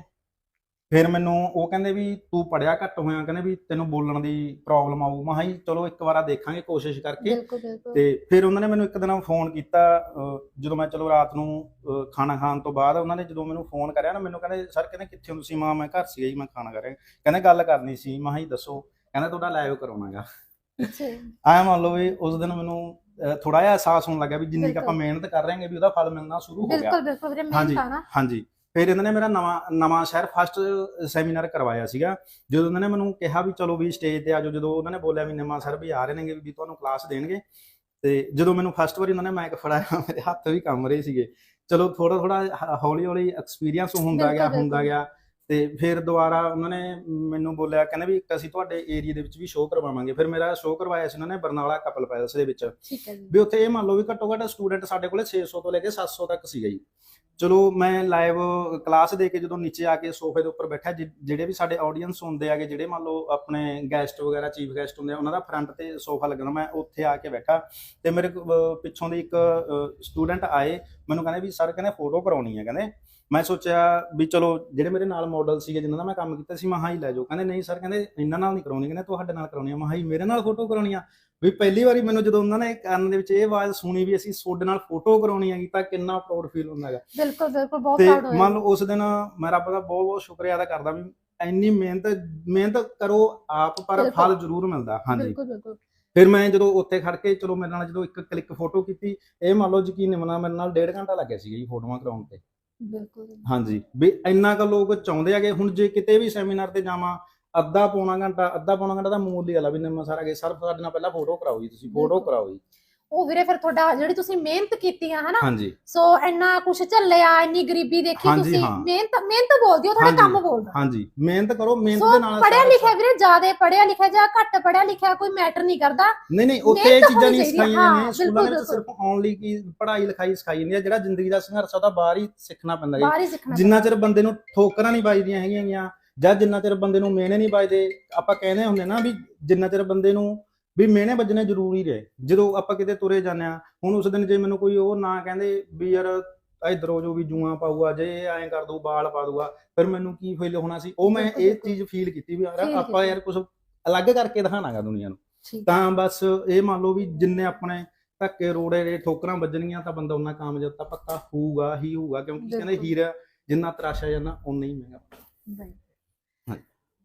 ਫਿਰ ਮੈਨੂੰ ਉਹ ਕਹਿੰਦੇ ਵੀ ਤੂੰ ਪੜਿਆ ਘੱਟ ਹੋਇਆ ਕਹਿੰਦੇ ਵੀ ਤੈਨੂੰ ਬੋਲਣ ਦੀ ਪ੍ਰੋਬਲਮ ਆਊ। ਮੈਂ ਕਿਹਾ ਜੀ ਚਲੋ ਇੱਕ ਵਾਰਾ ਦੇਖਾਂਗੇ ਕੋਸ਼ਿਸ਼ ਕਰਕੇ। ਬਿਲਕੁਲ ਬਿਲਕੁਲ। ਤੇ ਫਿਰ ਉਹਨਾਂ ਨੇ ਮੈਨੂੰ ਇੱਕ ਦਿਨ ਫੋਨ ਕੀਤਾ ਅਹ, ਜਦੋਂ ਮੈਂ ਚਲੋ ਰਾਤ ਨੂੰ ਅਹ, ਖਾਣਾ ਖਾਣ ਤੋਂ ਬਾਅਦ ਉਹਨਾਂ ਨੇ ਜਦੋਂ ਮੈਨੂੰ ਫੋਨ ਕਰਿਆ ਨਾ ਮੈਨੂੰ ਕਹਿੰਦੇ ਸਰ ਕਹਿੰਦੇ ਕਿੱਥੇ ਹੋ ਤੁਸੀਂ? ਮਾਂ ਮੈਂ ਘਰ ਸੀ ਜੀ ਮੈਂ ਖਾਣਾ ਖਾ ਰਿਹਾ। ਕਹਿੰਦੇ ਗੱਲ ਕਰਨੀ ਸੀ। ਮੈਂ ਕਿਹਾ ਜੀ ਦੱਸੋ। ਕਹਿੰਦਾ ਤੁਹਾਡਾ ਲਾਈਵ ਕਰਾਉਣਾਗਾ। ਅੱਛਾ ਆਇਆ ਮੰਨ ਲਓ ਵੀ ਉਸ ਦਿਨ ਮੈਨੂੰ ਥੋੜਾ ਜਿਹਾ ਅਹਿਸਾਸ ਹੋਣ ਲੱਗਾ ਵੀ ਜਿੰਨੀ ਕੁ ਆਪਾਂ ਬਿਲਕੁਲ। ਮਿਹਨਤ ਕਰ ਰਹੇ ਹਾਂਗੇ ਵੀ ਉਹਦਾ ਫਲ ਮਿਲਣਾ ਸ਼ੁਰੂ ਹੋ ਗਿਆ। ਬਿਲਕੁਲ ਬਿਲਕੁਲ ਵੀਰੇ ਹਾਂਜੀ। ਮਿਹਨਤ ਆ ਨਾ ਹਾਂਜੀ। ਫਿਰ ਇਹਨਾਂ ਨੇ ਮੇਰਾ ਨਵਾਂ ਨਵਾਂ ਸ਼ਹਿਰ ਫਸਟ ਸੈਮੀਨਾਰ ਕਰਵਾਇਆ ਸੀਗਾ। ਜਦੋਂ ਉਹਨਾਂ ਨੇ ਮੈਨੂੰ ਕਿਹਾ ਵੀ ਚਲੋ ਵੀ ਸਟੇਜ ਤੇ ਆਜੋ ਜਦੋਂ ਉਹਨਾਂ ਨੇ ਬੋਲਿਆ ਵੀ ਨਿਮਾ ਸਰ ਵੀ ਆ ਰਹੇ ਨੇਗੇ ਵੀ ਤੁਹਾਨੂੰ ਕਲਾਸ ਦੇਣਗੇ ਤੇ ਜਦੋਂ ਮੈਨੂੰ ਫਸਟ ਵਾਰੀ ਉਹਨਾਂ ਨੇ ਮਾਈਕ ਫੜਾਇਆ *laughs* ਮੇਰੇ ਹੱਥ ਵੀ ਕੰਬ ਰਹੇ ਸੀਗੇ। ਚਲੋ ਥੋੜਾ ਥੋੜਾ ਹੌਲੀ ਹੌਲੀ ਐਕਸਪੀਰੀਅੰਸ ਹੁੰਦਾ ਗਿਆ ਹੁੰਦਾ। ਗਿਆ ਤੇ ਫਿਰ ਦੁਬਾਰਾ ਉਹਨਾਂ ਨੇ ਮੈਨੂੰ ਬੋਲਿਆ ਕਹਿੰਦੇ ਵੀ ਅਸੀਂ ਤੁਹਾਡੇ ਏਰੀਆ ਦੇ ਵਿੱਚ ਵੀ ਸ਼ੋਅ ਕਰਵਾਵਾਂਗੇ। ਫਿਰ ਮੇਰਾ ਸ਼ੋਅ ਕਰਵਾਇਆ ਸੀ ਉਹਨਾਂ ਨੇ ਬਰਨਾਲਾ ਕਪਲ ਪੈਲਸ ਦੇ ਵਿੱਚ। ਠੀਕ ਹੈ ਜੀ। ਵੀ ਉੱਥੇ ਇਹ ਮੰਨ ਲਓ ਵੀ ਘੱਟੋ ਘੱਟ ਸਟੂਡੈਂਟ ਸਾਡੇ ਕੋਲੇ 600 ਤੋਂ ਲੈ ਕੇ 700 ਤੱਕ ਸੀਗਾ ਜੀ। ਚਲੋ ਮੈਂ ਲਾਈਵ ਕਲਾਸ ਦੇ ਕੇ ਜਦੋਂ ਨੀਚੇ ਆ ਕੇ ਸੋਫੇ ਦੇ ਉੱਪਰ ਬੈਠਾ, ਜਿ- ਜਿਹੜੇ ਵੀ ਸਾਡੇ ਆਡੀਅנס ਹੁੰਦੇ ਆਗੇ ਜਿਹੜੇ ਮੰਨ ਲਓ ਆਪਣੇ ਗੈਸਟ ਵਗੈਰਾ ਚੀਫ ਗੈਸਟ ਹੁੰਦੇ ਆ, ਉਹਨਾਂ ਦਾ ਫਰੰਟ ਤੇ ਸੋਫਾ ਲੱਗਣਾ, ਮੈਂ ਉੱਥੇ ਆ ਕੇ ਬੈਠਾ ਤੇ ਮੇਰੇ ਪਿੱਛੋਂ ਦੀ ਇੱਕ ਸਟੂਡੈਂਟ ਆਏ, ਮੈਨੂੰ ਕਹਿੰਦੇ ਵੀ, ਸਰ, ਕਹਿੰਦੇ ਫੋਟੋ ਕਰਾਉਣੀ ਹੈ ਕਹਿੰਦੇ। ਮੈਂ ਸੋਚਿਆ ਵੀ ਚਲੋ, ਜਿਹੜੇ ਮੇਰੇ ਨਾਲ ਮਾਡਲ ਸੀਗੇ, ਜਿਨ੍ਹਾਂ ਦਾ ਮੈਂ ਕੰਮ ਕੀਤਾ ਸੀ, ਮੈਂ ਹਾਂ ਹੀ ਲੈ ਜਾਓ। ਕਹਿੰਦੇ, ਨਹੀਂ ਸਰ, ਕਹਿੰਦੇ, ਇਹਨਾਂ ਨਾਲ ਨਹੀਂ ਕਰਾਉਣੀ, ਕਹਿੰਦੇ, ਤੁਹਾਡੇ ਨਾਲ ਕਰਾਉਣੀ ਆ। ਮੈਂ ਹਾਂ ਹੀ ਮੇਰੇ ਨਾਲ ਫੋਟੋ ਕਰਾਉਣੀ ਆ? ਵੀ ਪਹਿਲੀ ਵਾਰੀ ਮੈਨੂੰ ਜਦੋਂ ਉਹਨਾਂ ਨੇ ਕੰਨ ਦੇ ਵਿੱਚ ਇਹ ਆਵਾਜ਼ ਸੁਣੀ ਵੀ ਅਸੀਂ ਤੁਹਾਡੇ ਨਾਲ ਫੋਟੋ ਕਰਾਉਣੀ ਹੈਗੀ ਤਾਂ ਕਿੰਨਾ ਪ੍ਰਾਊਡ ਫੀਲ ਹੁੰਦਾ ਹੈਗਾ। ਬਿਲਕੁਲ ਬਿਲਕੁਲ ਬਹੁਤ ਪ੍ਰਾਊਡ ਹੋਇਆ। ਮੰਨ ਲਓ ਉਸ ਦਿਨ ਮੈਂ ਰੱਬ ਦਾ ਬਹੁਤ ਬਹੁਤ ਸ਼ੁਕਰੀਆ ਅਦਾ ਕਰਦਾ ਵੀ ਇੰਨੀ ਮਿਹਨਤ ਮਿਹਨਤ ਕਰੋ ਆਪ ਪਰ। ਫਲ ਜ਼ਰੂਰ ਮਿਲਦਾ ਹਾਂਜੀ। ਬਿਲਕੁਲ ਬਿਲਕੁਲ। ਫਿਰ ਮੈਂ ਜਦੋਂ ਉੱਥੇ ਖੜ ਕੇ ਚਲੋ ਮੇਰੇ ਨਾਲ ਜਦੋਂ ਇੱਕ ਕਲਿੱਕ ਫੋਟੋ ਕੀਤੀ ਇਹ ਮੰਨ ਲਓ ਯਕੀਨ ਨਹੀਂ ਮੇਰੇ ਨਾਲ ਡੇਢ ਘੰਟਾ ਲੱਗਿਆ ਸੀਗਾ ਜੀ ਫੋਟੋਆਂ ਕਰਾਉਣ ਤੇ। ਬਿਲਕੁਲ। ਹਾਂਜੀ ਵੀ ਇੰਨਾ ਕੁ ਲੋਕ ਚਾਹੁੰਦੇ ਆਗੇ ਹੁਣ ਜੇ ਕਿਤੇ ਵੀ ਸੈਮੀਨਾਰ ਤੇ ਜਾਵਾਂ ਅੱਧਾ ਪੌਣਾ ਘੰਟਾ ਅੱਧਾ ਪੌਣਾ ਘੰਟਾ ਦਾ ਮੂਲ ਹੀ ਆਲਾ ਵੀ ਨਿੰਮਾ ਸਾਰਾ ਕੇ ਸਰ ਸਾਡੇ ਨਾਲ ਪਹਿਲਾਂ ਫੋਟੋ ਕਰਾਓ ਜੀ ਤੁਸੀਂ ਫੋਟੋ। ਕਰਾਓ ਜੀ। ਉਹ ਵੀਰੇ ਫਿਰ ਤੁਹਾਡਾ ਜਿਹੜੀ ਤੁਸੀਂ ਮਿਹਨਤ ਕੀਤੀ ਆ ਹਨਾ? ਹਾਂਜੀ। ਸੋ ਇੰਨਾ ਕੁਛ ਝੱਲਿਆ ਇੰਨੀ ਗਰੀਬੀ ਦੇਖੀ ਹਾਂਜੀ, ਤੁਸੀਂ ਹਾਂ। ਮਿਹਨਤ ਮਿਹਨਤ ਬੋਲਦੀ ਉਹ ਤੁਹਾਡਾ ਹਾਂਜੀ, ਕੰਮ ਬੋਲਦਾ। ਹਾਂਜੀ ਮਿਹਨਤ ਕਰੋ ਮਿਹਨਤ ਸੋ ਦੇ ਨਾਲ ਪੜਿਆ ਸਾਰਾ- ਲਿਖਿਆ ਵੀਰੇ ਜ਼ਿਆਦਾ ਪੜਿਆ ਲਿਖਿਆ ਜਾਂ ਘੱਟ ਪੜਿਆ ਲਿਖਿਆ ਕੋਈ ਮੈਟਰ ਨਹੀਂ ਕਰਦਾ। ਨਹੀਂ ਨਹੀਂ ਉੱਥੇ ਇਹ ਮਿਹਨਤ ਚੀਜ਼ਾਂ ਹੋਣੀ ਨਹੀਂ ਚਾਹੀਦੀ ਹੈ, ਸਿਖਾਈਆਂ ਹਾਂ, ਨੇ ਸਕੂਲਾਂ ਵਿੱਚ ਸਿਰਫ ਓਨਲੀ ਕੀ ਪੜ੍ਹਾਈ ਲਿਖਾਈ ਸਿਖਾਈ ਜਾਂਦੀ ਹੈ ਜਿਹੜਾ ਜ਼ਿੰਦਗੀ ਦਾ ਸੰਘਰਸ਼ ਆ ਉਹ ਤਾਂ ਬਾਹਰ ਹੀ ਸਿੱਖਣਾ ਪੈਂਦਾ ਬਾਹਰ ਹੀ ਸਿੱਖਣਾ ਜਿੰਨਾ ਚਿਰ ਬੰਦੇ ਨੂੰ ਠੋਕਰਾਂ ਨਹੀਂ ਵੱਜਦੀਆਂ ਹੈਗੀਆਂ ਗੀਆਂ ਜਾਂ ਜਿੰਨਾ ਚਿਰ ਬੰਦੇ ਨੂੰ ਮਿਹਣੇ ਨਹੀਂ ਵੱਜਦੇ ਆਪਾਂ ਕਹਿੰਦੇ ਹੁੰਦੇ ਨਾ ਵੀ ਜਿੰਨਾ ਚਿਰ ਬੰਦੇ ਨੂੰ ਵੀ ਮਿਹਣੇ ਵੱਜਣੇ ਜ਼ਰੂਰੀ ਰਹੇ ਜਦੋਂ ਆਪਾਂ ਕਿਤੇ ਤੁਰੇ ਜਾਂਦੇ ਆ ਹੁਣ ਉਸ ਦਿਨ ਜੇ ਮੈਨੂੰ ਕੋਈ ਉਹ ਨਾ ਕਹਿੰਦੇ ਵੀ ਯਾਰ ਇਧਰੋਂ ਜੋ ਵੀ ਜੂਆਂ ਪਾਊਗਾ ਜੇ ਐਂ ਕਰ ਦੂ ਬਾਲ ਪਾ ਦੂਗਾ ਫਿਰ ਮੈਨੂੰ ਕੀ ਫੀਲ ਹੋਣਾ ਸੀ ਉਹ ਮੈਂ ਇਹ। ਚੀਜ਼ ਫੀਲ ਕੀਤੀ ਵੀ ਯਾਰ ਆਪਾਂ। ਯਾਰ ਕੁਝ ਅਲੱਗ ਕਰਕੇ ਦਿਖਾਣਾਗਾ ਦੁਨੀਆ ਨੂੰ ਤਾਂ ਬਸ ਇਹ ਮੰਨ ਲਓ ਵੀ ਜਿੰਨੇ ਆਪਣੇ ਧੱਕੇ ਰੋੜੇ ਦੇ ਠੋਕਰਾਂ ਵੱਜਣਗੀਆਂ ਤਾਂ ਬੰਦਾ ਉਹਨਾਂ ਕਾਮਯਾਬ ਤਾਂ ਪੱਕਾ ਹੋਊਗਾ ਹੀ ਹੋਊਗਾ ਕਿਉਂਕਿ ਕਹਿੰਦੇ। ਹੀਰਾ ਜਿੰਨਾ ਤਰਾਸ਼ਿਆ ਜਾਂਦਾ ਉਨਾ ਹੀ ਮਹਿੰਗਾ।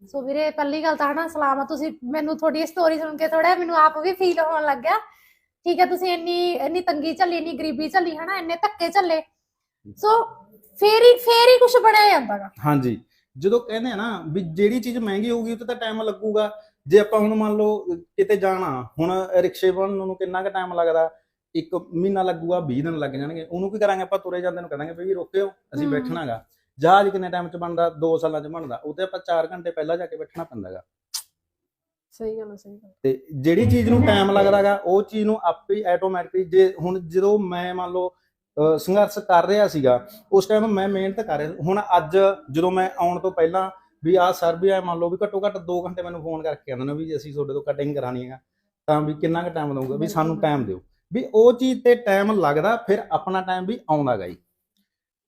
ਸੋ ਵੀਰੇ ਪਹਿਲੀ ਗੱਲ ਤਾਂ ਹਨਾ ਸਲਾਮ ਤੁਸੀਂ ਮੈਨੂੰ ਤੁਹਾਡੀ ਸਟੋਰੀ ਸੁਣ ਕੇ ਥੋੜਾ ਮੈਨੂੰ ਆਪ ਵੀ ਫੀਲ ਹੋਣ ਲੱਗਿਆ। ਠੀਕ ਹੈ ਤੁਸੀਂ ਇੰਨੀ ਇੰਨੀ ਤੰਗੀ ਝੱਲੀ ਇੰਨੀ ਗਰੀਬੀ ਝੱਲੀ ਹਨਾ ਇੰਨੇ ਧੱਕੇ ਝੱਲੇ। ਸੋ ਫੇਰ ਹੀ ਫੇਰ ਹੀ ਕੁਝ ਬਣਿਆ ਜਾਂਦਾਗਾ। ਹਾਂਜੀ। ਜਦੋਂ ਕਹਿੰਦੇ ਆ ਨਾ ਵੀ ਜਿਹੜੀ ਚੀਜ਼ ਮਹਿੰਗੀ ਹੋਊਗੀ ਉੱਤੇ ਤਾਂ ਟਾਈਮ ਲੱਗੂਗਾ। ਜੇ ਆਪਾਂ ਹੁਣ ਮੰਨ ਲਓ ਕਿਤੇ ਜਾਣਾ ਹੁਣ ਰਿਕਸ਼ੇ ਬਣਨ ਨੂੰ ਕਿੰਨਾ ਕੁ ਟਾਈਮ ਲੱਗਦਾ? ਇੱਕ ਮਹੀਨਾ ਲੱਗੂਗਾ 20 ਦਿਨ ਲੱਗ ਜਾਣਗੇ। ਉਹਨੂੰ ਕੀ ਕਰਾਂਗੇ ਆਪਾਂ? ਤੁਰੇ ਜਾਂਦੇ ਨੂੰ ਕਹਾਂਗੇ ਵੀ ਰੁਕਿਓ ਅਸੀਂ। ਬੈਠਣਾਗਾ ਜਹਾਜ਼ ਕਿੰਨੇ ਟਾਈਮ 'ਚ ਬਣਦਾ? 2 ਸਾਲਾਂ 'ਚ ਬਣਦਾ। ਉਹਤੇ ਆਪਾਂ 4 ਘੰਟੇ ਪਹਿਲਾਂ ਜਾ ਕੇ ਬੈਠਣਾ ਪੈਂਦਾਗਾ। ਸਹੀ ਗੱਲ ਸਹੀ ਗੱਲ ਤੇ ਜਿਹੜੀ ਚੀਜ਼ ਨੂੰ ਟਾਈਮ ਲੱਗਦਾਗਾ ਉਹ ਚੀਜ਼ ਨੂੰ ਆਪੇ ਆਟੋਮੈਟਿਕਲੀ ਜੇ ਹੁਣ ਜਦੋਂ ਮੈਂ ਮੰਨ ਲਓ ਅਹ ਸੰਘਰਸ਼ ਕਰ ਰਿਹਾ ਸੀਗਾ ਉਸ ਟਾਈਮ ਮੈਂ ਮਿਹਨਤ ਕਰ ਰਿਹਾ ਹੁਣ ਅੱਜ ਜਦੋਂ ਮੈਂ ਆਉਣ ਤੋਂ ਪਹਿਲਾਂ ਵੀ ਆਹ ਸਰ ਵੀ ਐ ਮੰਨ ਲਓ ਵੀ ਘੱਟੋ ਘੱਟ 2 ਘੰਟੇ ਮੈਨੂੰ ਫੋਨ ਕਰਕੇ ਕਹਿੰਦੇ ਨੇ ਵੀ ਅਸੀਂ ਤੁਹਾਡੇ ਤੋਂ ਕਟਿੰਗ ਕਰਾਣੀ ਹੈਗਾ ਤਾਂ ਵੀ ਕਿੰਨਾ ਕੁ ਟਾਈਮ ਦਊਗਾ? ਵੀ ਸਾਨੂੰ ਟਾਈਮ ਦਿਓ। ਵੀ ਉਹ ਚੀਜ਼ ਤੇ ਟਾਈਮ ਲੱਗਦਾ ਫਿਰ ਆਪਣਾ ਟਾਈਮ ਵੀ ਆਉਂਦਾਗਾ ਜੀ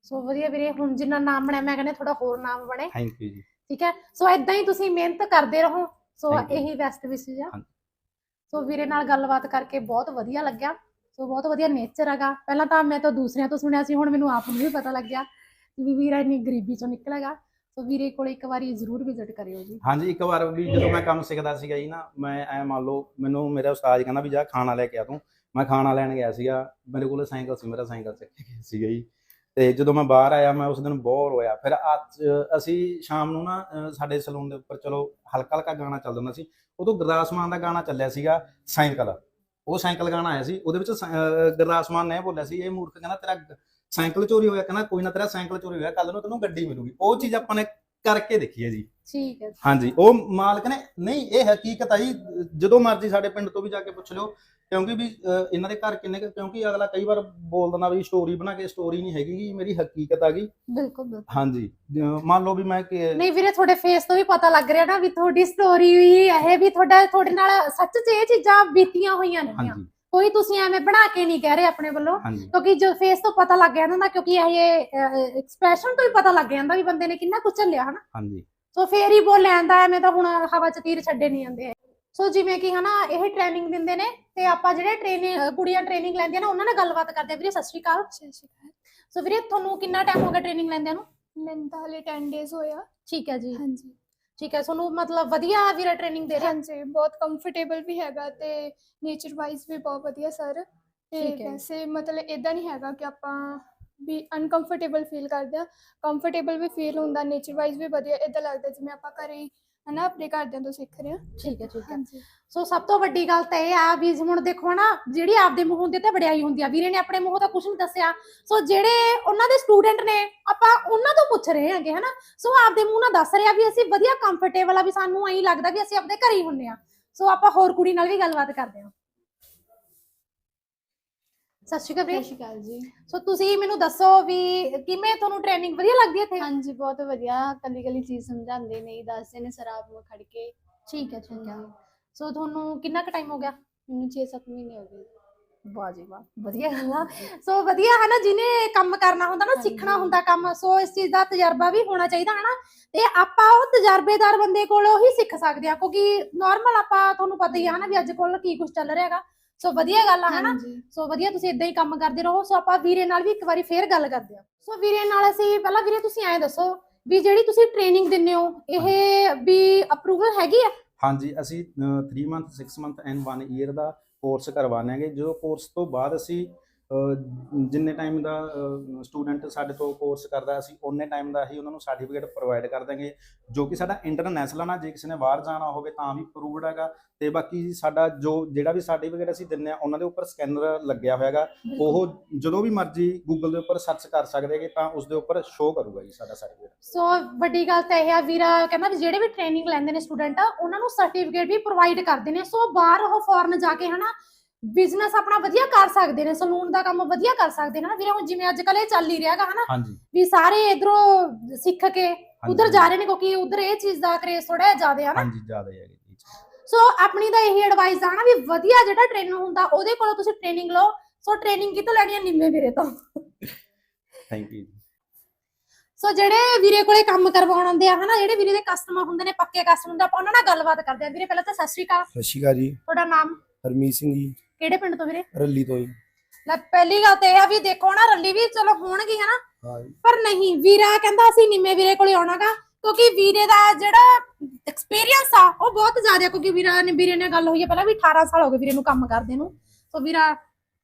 ਸੋ ਵਧੀਆ ਵੀਰੇ ਹੁਣ ਜਿੰਨਾ ਨਾਮ ਬਣਿਆ ਮੈਂ ਕਹਿੰਦਾ ਥੋੜਾ ਹੋਰ ਨਾਮ ਬਣੇ। ਥੈਂਕ ਯੂ ਜੀ। ਠੀਕ ਹੈ? ਸੋ ਇਦਾਂ ਹੀ ਤੁਸੀਂ ਮਿਹਨਤ ਕਰਦੇ ਰਹੋ। So Thank you. ਇਹੀ ਬੈਸਟ ਵਿਸ਼ੇਜ ਆ। ਹਾਂਜੀ। ਸੋ ਵੀਰੇ ਨਾਲ ਗੱਲਬਾਤ ਕਰਕੇ ਬਹੁਤ ਵਧੀਆ ਲੱਗਿਆ। ਸੋ ਬਹੁਤ ਵਧੀਆ ਨੇਚਰ ਹੈਗਾ। ਪਹਿਲਾਂ ਤਾਂ ਮੈਂ ਤਾਂ ਦੂਸਰਿਆਂ ਤੋਂ ਸੁਣਿਆ ਸੀ ਹੁਣ ਮੈਨੂੰ ਆਪ ਨੂੰ ਵੀ ਪਤਾ ਲੱਗਿਆ ਵੀ ਵੀਰਾ ਇੰਨੀ ਗਰੀਬੀ ਚੋਂ ਨਿਕਲੇਗਾ ਸੋ ਵੀਰੇ ਕੋਲ ਇੱਕ ਵਾਰੀ ਜ਼ਰੂਰ ਵਿਜ਼ਿਟ ਕਰਿਓ ਜੀ। ਹਾਂਜੀ ਇੱਕ ਵਾਰ ਵੀ ਜਦੋਂ ਮੈਂ ਕੰਮ ਸਿੱਖਦਾ ਸੀਗਾ ਜੀ ਨਾ ਮੈਂ ਐ ਮੰਨ ਲਓ ਮੈਨੂੰ ਮੇਰਾ ਉਸਤਾਦ ਕਹਿੰਦਾ ਵੀ ਜਾ ਖਾਣਾ ਲੈ ਕੇ ਆ ਤੂੰ। ਮੈਂ ਖਾਣਾ ਲੈਣ ਗਿਆ ਸੀਗਾ। ਮੇਰੇ ਕੋਲ ਸਾਈਕਲ ਸੀ ਮੇਰਾ ਸਾਈਕਲ ਕੇ ਗਿਆ ਸੀਗਾ ਜੀ। ਤੇ ਜਦੋਂ ਮੈਂ ਬਾਹਰ ਆਇਆ ਮੈਂ ਉਸ ਦਿਨ ਬੋਰ ਹੋਇਆ। ਫਿਰ ਅੱਜ ਅਸੀਂ ਸ਼ਾਮ ਨੂੰ ਨਾ ਸਾਡੇ ਸਲੂਨ ਦੇ ਉੱਪਰ ਚਲੋ ਹਲਕਾ ਹਲਕਾ ਗਾਣਾ ਚੱਲਦਾ ਹੁੰਦਾ ਸੀ। ਉਦੋਂ ਗੁਰਦਾਸ ਮਾਨ ਦਾ ਗਾਣਾ ਚੱਲਿਆ ਸੀਗਾ ਸਾਈਕਲ ਉਹ ਸਾਈਕਲ ਗਾਣਾ ਆਇਆ ਸੀ। ਉਹਦੇ ਵਿੱਚ ਗੁਰਦਾਸ ਮਾਨ ਨੇ ਬੋਲਿਆ ਸੀ ਇਹ ਮੂਰਖ ਕਹਿੰਦਾ ਤੇਰਾ ਸਾਈਕਲ ਚੋਰੀ ਹੋਇਆ ਕਹਿੰਦਾ ਕੋਈ ਨਾ ਤੇਰਾ ਸਾਈਕਲ ਚੋਰੀ ਹੋਇਆ ਕੱਲ ਨੂੰ ਤੈਨੂੰ ਗੱਡੀ ਮਿਲੂਗੀ। ਉਹ ਚੀਜ਼ ਆਪਾਂ ਨੇ ਕਰਕੇ ਦੇਖੀ ਹੈ ਜੀ। ਠੀਕ ਹੈ। ਹਾਂਜੀ ਉਹ ਮਾਲਕ ਨੇ ਨਹੀਂ ਇਹ ਹਕੀਕਤ ਆ ਜੀ ਜਦੋਂ ਮਰਜ਼ੀ ਸਾਡੇ ਪਿੰਡ ਤੋਂ ਵੀ ਜਾ ਕੇ ਪੁੱਛ ਲਿਓ ਕਿਉਂਕਿ ਵੀ ਅਹ, ਇਹਨਾਂ ਦੇ ਘਰ ਕਿੰਨੇ ਕੁ- ਕਿਉਂਕਿ ਅਗਲਾ ਕਈ ਵਾਰ ਬੋਲ ਦਿੰਦਾ ਵੀ ਸਟੋਰੀ ਬਣਾ ਕੇ ਸਟੋਰੀ ਨਹੀਂ ਹੈਗੀ ਗੀ, ਮੇਰੀ ਹਕੀਕਤ ਆ ਗਈ। ਬਿਲਕੁਲ ਬਿਲਕੁਲ। ਹਾਂਜੀ ਮੰਨ ਲਓ ਵੀ ਮੈਂ ਕਿ ਨਹੀਂ ਵੀਰੇ ਤੁਹਾਡੇ ਫੇਸ ਤੋਂ ਵੀ ਪਤਾ ਲੱਗ ਰਿਹਾ ਨਾ ਵੀ ਤੁਹਾਡੀ ਸਟੋਰੀ ਵੀ ਇਹ ਵੀ ਤੁਹਾਡਾ ਤੁਹਾਡੇ ਨਾਲ ਸੱਚ 'ਚ ਇਹ ਚੀਜ਼ਾਂ ਬੀਤੀਆਂ ਹੋਈਆਂ ਨੇ। ਹਾਂਜੀ। ਕੋਈ ਤੁਸੀਂ ਐਵੇਂ ਬਣਾ ਕੇ ਨਹੀਂ ਕਹਿ ਰਹੇ ਆਪਣੇ ਵੱਲੋਂ। ਹਾਂਜੀ। ਕਿਉਂਕਿ ਜੋ ਫੇਸ ਤੋਂ ਪਤਾ ਲੱਗ ਜਾਂਦਾ ਨਾ ਕਿਉਂਕਿ ਇਹ ਐਕਸਪ੍ਰੈਸ਼ਨ ਤੋਂ ਹੀ ਪਤਾ ਲੱਗ ਜਾਂਦਾ ਵੀ ਬੰਦੇ ਨੇ ਕਿੰਨਾ ਕੁਝ ਝੱਲਿਆ ਹਨਾ। ਹਾਂਜੀ। ਸੋ ਫੇਰ ਹੀ ਬੋਲ ਲੈਂਦਾ ਐਵੇਂ ਤਾਂ ਹੁਣ ਹਵਾ ਚ ਤੀਰ ਛੱਡੇ ਨਹੀਂ ਜਾਂਦੇ। ਸੋ ਜਿਵੇਂ ਕਿ ਹਨਾ ਇਹ ਟ੍ਰੇਨਿੰਗ ਦਿੰਦੇ ਨੇ ਤੇ ਆਪਾਂ ਜਿਹੜੇ ਟ੍ਰੇਨਿੰਗ ਕੁੜੀਆਂ ਟ੍ਰੇਨਿੰਗ ਲੈਂਦੀਆਂ ਨੇ ਉਹਨਾਂ ਨਾਲ ਗੱਲਬਾਤ ਕਰਦੇ ਆ ਵੀਰੇ ਸਤਿ ਸ਼੍ਰੀ ਅਕਾਲ। ਸਤਿ ਸ਼੍ਰੀ ਅਕਾਲ। ਸੋ ਵੀਰੇ ਤੁਹਾਨੂੰ ਕਿੰਨਾ ਟਾਈਮ ਹੋ ਗਿਆ ਟ੍ਰੇਨਿੰਗ ਲੈਂਦਿਆਂ ਨੂੰ? ਮੈਨੂੰ ਤਾਂ ਹਲੇ 10 ਡੇਜ਼ ਹੋਇਆ। ਠੀਕ ਹੈ ਜੀ। ਹਾਂਜੀ। ਠੀਕ ਹੈ ਤੁਹਾਨੂੰ ਮਤਲਬ ਵਧੀਆ ਵੀਰੇ ਟ੍ਰੇਨਿੰਗ ਦੇ ਰਿਹਾ? ਹਾਂਜੀ ਬਹੁਤ ਕੰਫਰਟੇਬਲ ਵੀ ਹੈਗਾ ਤੇ ਨੇਚਰ ਵਾਈਜ਼ ਵੀ ਬਹੁਤ ਵਧੀਆ ਸਰ ਤੇ ਠੀਕ ਹੈ। ਵੈਸੇ ਮਤਲਬ ਇਦਾਂ ਨਹੀਂ ਹੈਗਾ ਕਿ ਆਪਾਂ ਵੀ ਅਨਕੰਫਰਟੇਬਲ ਫੀਲ ਕਰਦੇ ਆ ਕੰਫਰਟੇਬਲ ਵੀ ਫੀਲ ਹੁੰਦਾ ਨੇਚਰ ਵਾਈਜ਼ ਵੀ ਵਧੀਆ। ਇਦਾਂ ਲੱਗਦਾ ਜਿਵੇਂ ਆਪਾਂ ਘਰੇ ਹੀ ਹਨਾ ਆਪਣੇ ਘਰਦਿਆਂ ਤੋਂ ਸਿੱਖ ਰਹੇ ਹਾਂ। ਠੀਕ ਹੈ ਠੀਕ ਹੈ। ਹਾਂਜੀ। ਸੋ ਸਭ ਤੋਂ ਵੱਡੀ ਗੱਲ ਤਾਂ ਇਹ ਆ ਵੀ ਹੁਣ ਦੇਖੋ ਨਾ ਜਿਹੜੀ ਆਪਦੇ ਮੂੰਹ ਹੁੰਦੀ ਤੇ ਵਡਿਆਈ ਹੁੰਦੀ ਆ ਵੀਰੇ ਨੇ ਆਪਣੇ ਮੂੰਹੋਂ ਤਾਂ ਕੁਝ ਨਹੀਂ ਦੱਸਿਆ। ਸੋ ਜਿਹੜੇ ਉਹਨਾਂ ਦੇ ਸਟੂਡੈਂਟ ਨੇ ਆਪਾਂ ਉਹਨਾਂ ਤੋਂ ਪੁੱਛ ਰਹੇ ਹਾਂਗੇ ਹਨਾ। ਸੋ ਆਪਦੇ ਮੂੰਹ ਨਾਲ ਦੱਸ ਰਿਹਾ ਵੀ ਅਸੀਂ ਵਧੀਆ ਕੰਫਰਟੇਬਲ ਆ ਵੀ ਸਾਨੂੰ ਐਂ ਲੱਗਦਾ ਵੀ ਅਸੀਂ ਆਪਣੇ ਘਰੇ ਹੀ ਹੁੰਨੇ ਆ। ਸੋ ਆਪਾਂ ਹੋਰ ਕੁੜੀ ਨਾਲ ਵੀ ਗੱਲਬਾਤ ਕਰਦੇ ਹਾਂ। ਸਤਿ ਸ਼੍ਰੀ ਅਕਾਲ ਸਤਿ ਵੀਰੇ। ਸ਼੍ਰੀ ਅਕਾਲ ਜੀ। ਸੋ ਤੁਸੀਂ ਮੈਨੂੰ ਦੱਸੋ ਵੀ ਕਿਵੇਂ ਤੁਹਾਨੂੰ ਟ੍ਰੇਨਿੰਗ ਵਧੀਆ ਲੱਗਦੀ ਹੈ ਇੱਥੇ? ਹਾਂਜੀ ਬਹੁਤ ਵਧੀਆ। ਕੱਲੀ ਕੱਲੀ ਚੀਜ਼ ਸਮਝਾਉਂਦੇ ਨੇ ਦੱਸਦੇ ਨੇ ਸਰ ਆਪ ਨੂੰ ਖੜ ਕੇ। ਠੀਕ ਹੈ ਠੀਕ ਹੈ। ਸੋ ਤੁਹਾਨੂੰ ਕਿੰਨਾ ਕੁ ਟਾਈਮ ਹੋ ਗਿਆ? ਮੈਨੂੰ 6-7 ਮਹੀਨੇ ਹੋ ਗਏ। ਵਾਹ ਜੀ ਵਾਹ ਵਧੀਆ ਗੱਲ ਆ। ਸੋ ਵਧੀਆ ਹੈ ਨਾ ਜਿਹਨੇ ਕੰਮ ਕਰਨਾ ਹੁੰਦਾ ਨਾ ਹਾਂਜੀ। ਸਿੱਖਣਾ ਹੁੰਦਾ ਕੰਮ ਸੋ ਇਸ ਚੀਜ਼ ਦਾ ਤਜਰਬਾ ਵੀ ਹੋਣਾ ਚਾਹੀਦਾ ਹੈ ਨਾ? ਤੇ ਆਪਾਂ ਉਹ ਤਜਰਬੇਦਾਰ ਬੰਦੇ ਕੋਲੋਂ ਹੀ ਸਿੱਖ ਸਕਦੇ ਆ ਕਿਉਂਕਿ ਨਾਰਮਲ ਆਪਾਂ ਤੁਹਾਨੂੰ ਪਤਾ ਹੀ ਆ ਨਾ ਵੀ ਅੱਜ ਕੋਲ ਕੀ ਕੁਝ ਚੱਲ ਰਿਹਾ ਹੈਗਾ। ਸੋ ਵਧੀਆ ਗੱਲ ਆ ਹਨਾ? ਹਾਂਜੀ। ਸੋ ਵਧੀਆ ਤੁਸੀਂ ਇਦਾਂ ਹੀ ਕੰਮ ਕਰਦੇ ਰਹੋ ਸੋ ਆਪਾਂ ਵੀਰੇ ਨਾਲ ਵੀ ਇੱਕ ਵਾਰੀ ਫੇਰ ਗੱਲ ਕਰਦੇ ਆ ਸੋ ਵੀਰੇ ਨਾਲ ਅਸੀਂ ਪਹਿਲਾਂ ਵੀਰੇ ਤੁਸੀਂ ਐਂ ਦੱਸੋ ਵੀ ਜਿਹੜੀ ਤੁਸੀਂ ਟ੍ਰੇਨਿੰਗ ਦਿੰਦੇ ਹੋ ਇਹ ਵੀ ਅਪਰੂਵਲ ਹੈਗੀ ਆ? ਹਾਂਜੀ ਅਸੀਂ 3 ਮੰਥ 6 ਮੰਥ ਐਂਡ 1 ਈਅਰ ਦਾ ਕੋਰਸ ਕਰਵਾਉਂਦੇ ਹਾਂਗੇ। ਜੋ ਕੋਰਸ ਤੋਂ ਬਾਅਦ ਅਸੀਂ ਜਿੰਨੇ ਟਾਈਮ ਦਾ ਸਟੂਡੈਂਟ ਸਾਡੇ ਤੋਂ ਕੋਰਸ ਕਰਦਾ ਅਸੀਂ ਉਹਨੇ ਟਾਈਮ ਦਾ ਹੀ ਉਹਨਾਂ ਨੂੰ ਸਰਟੀਫਿਕੇਟ ਪ੍ਰੋਵਾਈਡ ਕਰ ਦਾਂਗੇ ਜੋ ਕਿ ਸਾਡਾ ਇੰਟਰਨੈਸ਼ਨਲ ਆ ਨਾ ਜੇ ਕਿਸੇ ਨੇ ਬਾਹਰ ਜਾਣਾ ਹੋਵੇ ਤਾਂ ਵੀ ਅਪਰੂਵਡ ਹੈਗਾ। ਤੇ ਬਾਕੀ ਸਾਡਾ ਜੋ, ਜਿਹੜਾ ਵੀ ਸਰਟੀਫਿਕੇਟ ਅਸੀਂ ਦਿੰਨੇ ਆ, ਉਹਨਾਂ ਦੇ ਉੱਪਰ ਸਕੈਨਰ ਲੱਗਿਆ ਹੋਇਆ ਉਹ ਜਦੋਂ ਵੀ ਮਰਜ਼ੀ ਗੂਗਲ ਦੇ ਉੱਪਰ ਸਰਚ ਕਰ ਸਕਦੇ ਹੈਗੇ, ਤਾਂ ਉਸ ਦੇ ਉੱਪਰ ਸ਼ੋ ਕਰੂਗਾ ਜੀ ਸਾਡਾ ਸਰਟੀਫਿਕੇਟ ਸੋ ਵੱਡੀ ਗੱਲ ਤਾਂ ਇਹ ਆ, ਵੀਰਾ ਕਹਿੰਦਾ ਵੀ ਜਿਹੜੇ ਵੀ ਟ੍ਰੇਨਿੰਗ ਲੈਂਦੇ ਨੇ ਸਟੂਡੈਂਟ ਉਹਨਾਂ ਨੂੰ ਸਰਟੀਫਿਕੇਟ ਵੀ ਪ੍ਰੋਵਾਈਡ ਕਰਦੇ ਨੇ ਸੋ ਬਾਹਰ ਉਹ ਫੋਰਨ ਜਾ ਕੇ ਹਨਾ ਬਿਜ਼ਨਸ ਆਪਣਾ ਵਧੀਆ ਕਰ ਸਕਦੇ ਨੇ ਸਲੂਨ ਦਾ ਕੰਮ ਵਧੀਆ ਕਰ ਸਕਦੇ ਨੇ ਨਾ। ਵੀਰੇ ਹੁਣ ਜਿਵੇਂ ਅੱਜ ਕੱਲ ਇਹ ਚੱਲ ਹੀ ਰਿਹਾਗਾ ਹਨਾ? ਹਾਂਜੀ। ਵੀ ਸਾਰੇ ਇਧਰੋਂ ਸਿੱਖ ਕੇ ਉਧਰ। ਜਾ ਰਹੇ ਨੇ ਕਿਉਂਕਿ ਉਧਰ ਇਹ ਚੀਜ਼ ਦਾ ਕਰੇਜ਼ ਥੋੜਾ ਜ਼ਿਆਦਾ ਹਨਾ ਹਾਂਜੀ ਜ਼ਿਆਦਾ ਹੀ ਜੀ ਸੋ ਆਪਣੀ ਤਾਂ ਇਹੀ ਐਡਵਾਈਸ ਆ ਨਾ ਵੀ ਵਧੀਆ ਜਿਹੜਾ ਟ੍ਰੇਨਰ ਹੁੰਦਾ ਉਹਦੇ ਕੋਲੋਂ ਤੁਸੀਂ ਟ੍ਰੇਨਿੰਗ ਲਓ। ਸੋ ਟ੍ਰੇਨਿੰਗ ਕਿਤੋਂ ਲੈਣੀ ਹੈ ਨਿੰਮੇ ਵੀਰੇ ਤੋਂ। ਥੈਂਕ ਯੂ ਸੋ ਜਿਹੜੇ ਵੀਰੇ ਕੋਲੇ ਕੰਮ ਕਰਵਾਉਣ ਆਉਂਦੇ ਆ ਹਨਾ ਜਿਹੜੇ ਵੀਰੇ ਦੇ ਕਸਟਮਰ ਹੁੰਦੇ ਨੇ ਪੱਕੇ ਕਸਟਮਰ ਹੁੰਦੇ ਆਪਾਂ ਉਹਨਾਂ ਨਾਲ ਗੱਲਬਾਤ ਕਰਦੇ ਆ। ਵੀਰੇ ਪਹਿਲਾਂ ਤਾਂ ਸਤਿ ਸ਼੍ਰੀ ਅਕਾਲ। ਸਤਿ ਸ਼੍ਰੀ ਅਕਾਲ ਜੀ। ਤੁਹਾਡਾ ਨਾਮ? ਹਰਮੀਤ ਸਿੰਘ ਜੀ। ਕਿਹੜੇ ਪਿੰਡ ਤੋਂ ਵੀਰੇ? ਰੱਲੀ ਤੋਂ ਜੀ ਲੈ ਪਹਿਲੀ ਗੱਲ ਤੇ ਇਹ ਆ ਵੀ ਦੇਖੋ ਨਾ ਰੱਲੀ ਵੀ ਚਲੋ ਹੋਣਗੀ ਹਨਾ ਹਾਂ ਜੀ। ਪਰ ਨਹੀਂ ਵੀਰਾ ਕਹਿੰਦਾ ਅਸੀਂ ਨਿੰਮੇ ਵੀਰੇ ਕੋਲੇ ਆਉਣਾਗਾ ਕਿਉਂਕਿ ਵੀਰੇ ਦਾ ਜਿਹੜਾ ਐਕਸਪੀਰੀਅੰਸ ਆ ਉਹ ਬਹੁਤ ਜ਼ਿਆਦਾ ਕਿਉਂਕਿ ਵੀਰਾ ਨੇ ਵੀਰੇ ਨੇ ਗੱਲ ਹੋਈ ਹੈ ਪਹਿਲਾਂ ਵੀ 18 ਸਾਲ ਹੋ ਗਏ ਵੀਰੇ ਨੂੰ ਕੰਮ ਕਰਦੇ ਨੂੰ। ਸੋ ਵੀਰਾ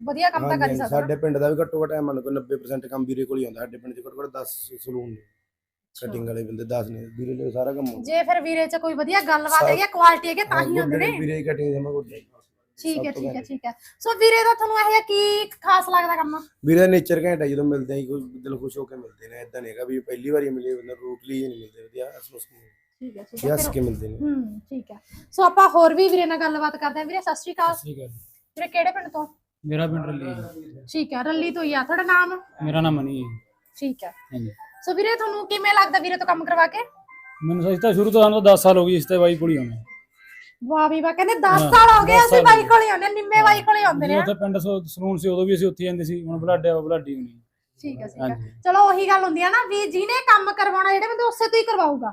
ਵਧੀਆ ਕੰਮ ਤਾਂ ਕਰ ਹੀ ਹਾਂਜੀ, ਸਕਦਾ। ਸਾਡੇ ਪਿੰਡ ਦਾ ਵੀ ਘੱਟੋ ਘੱਟ ਮੰਨ ਲਓ 90% ਕੰਮ ਵੀਰੇ ਕੋਲ ਹੀ ਹੁੰਦਾ ਸਾਡੇ ਪਿੰਡ 'ਚ ਘੱਟੋ ਘੱਟ 10 ਸਲੂਨ ਨੇ। ਕਟਿੰਗ ਵਾਲੇ ਬੰਦੇ 10 ਨੇ ਵੀਰੇ ਲਈ ਸਾਰਾ ਕੰਮ ਜੇ ਫਿਰ ਵੀਰੇ ਚ ਕੋਈ ਵਧੀਆ ਗੱਲਬਾਤ ਹੈਗੀ ਕੁਆਲਿਟੀ ਹੈਗੀ ਤਾਂ ਹੀ ਹਾਂ, ਹੁੰਦੇ ਨੇ। ਵੀਰੇ ਕਟਿੰਗ ਜਮਾ ਕਰਦੇ। ਠੀਕ ਹੈ ਤੋਂ ਠੀਕ ਹੈ। ਠੀਕ ਹੈ। ਸੋ ਵੀਰੇ ਦਾ ਤੁਹਾਨੂੰ ਇਹ ਜਿਹਾ ਕੀ ਖਾਸ ਲੱਗਦਾ ਕੰਮ? ਵੀਰੇ ਦਾ ਨੇਚਰ ਘੈਂਟ ਹੈ ਜਦੋਂ ਮਿਲਦੇ ਆ ਕੋਈ ਦਿਲ ਖੁਸ਼ ਹੋ ਕੇ ਮਿਲਦੇ ਨੇ ਇਦਾਂ ਨਹੀਂ ਹੈਗਾ ਵੀ ਪਹਿਲੀ ਵਾਰੀ ਮਿਲੇ ਬੰਦਾ ਰੂਟਲੀ ਨਹੀਂ ਮਿਲਦੇ ਵਧੀਆ ਅਸਮਸ ਠੀਕ ਹੈ ਠੀਕ ਯਸ ਕੇ ਮਿਲਦੇ ਨੇ। ਹੂੰ ਠੀਕ ਹੈ। ਸੋ ਆਪਾਂ ਹੋਰ ਵੀ ਵੀਰੇ ਨਾਲ ਗੱਲਬਾਤ ਕਰਦੇ ਹਾਂ ਵੀਰੇ ਸਤਿ ਸ਼੍ਰੀ ਅਕਾਲ। ਠੀਕ ਹੈ ਵੀਰੇ ਕਿਹੜੇ ਪਿੰਡ ਤੋਂ? ਮੇਰਾ ਪਿੰਡ ਰੱਲੀ ਹੈ। ਠੀਕ ਹੈ ਰੱਲੀ ਤੋਂ ਹੀ ਆ। ਤੁਹਾਡਾ ਨਾਮ? ਮੇਰਾ ਨਾਮ ਮਨੀ ਹੈ। ਠੀਕ ਹੈ। ਹਾਂਜੀ। ਸੋ ਵੀਰੇ ਤੁਹਾਨੂੰ ਕਿਵੇਂ ਲੱਗਦਾ ਵੀਰੇ ਤੋਂ ਕੰਮ ਕਰਵਾ ਕੇ? ਮੈਨੂੰ ਸੋਚਦਾ ਸ਼ੁਰੂ ਤੋਂ ਸਾਨੂੰ 10 ਸਾਲ ਹੋ ਗਏ ਇਸ ਤੇ ਬਾਈ ਕੋਲ ਹੀ ਵਾਹ ਵੀ ਵਾਹ ਕਹਿੰਦੇ 10 ਹਾਂ, ਸਾਲ ਹੋ ਗਏ ਅਸੀਂ ਬਾਈ ਕੋਲੇ ਆਉਂਦੇ ਨਿੰਮੇ ਬਾਈ ਕੋਲੇ ਆਉਂਦੇ ਨੇ। ਉੱਥੇ ਪਿੰਡ ਸਲੂਨ ਸੀ ਉਦੋਂ ਵੀ ਅਸੀਂ ਉੱਥੇ ਜਾਂਦੇ ਸੀ ਹੁਣ ਬਲਾਡੇ ਬਲਾਡੀ ਹੋਣੀ। ਠੀਕ ਹੈ ਠੀਕ ਹੈ ਚਲੋ ਉਹੀ ਗੱਲ ਹੁੰਦੀ ਆ ਨਾ ਵੀ ਜਿਹਨੇ ਕੰਮ ਕਰਵਾਉਣਾ ਜਿਹੜੇ ਬੰਦੇ ਉਸੇ ਤੋਂ ਹੀ ਕਰਵਾਊਗਾ।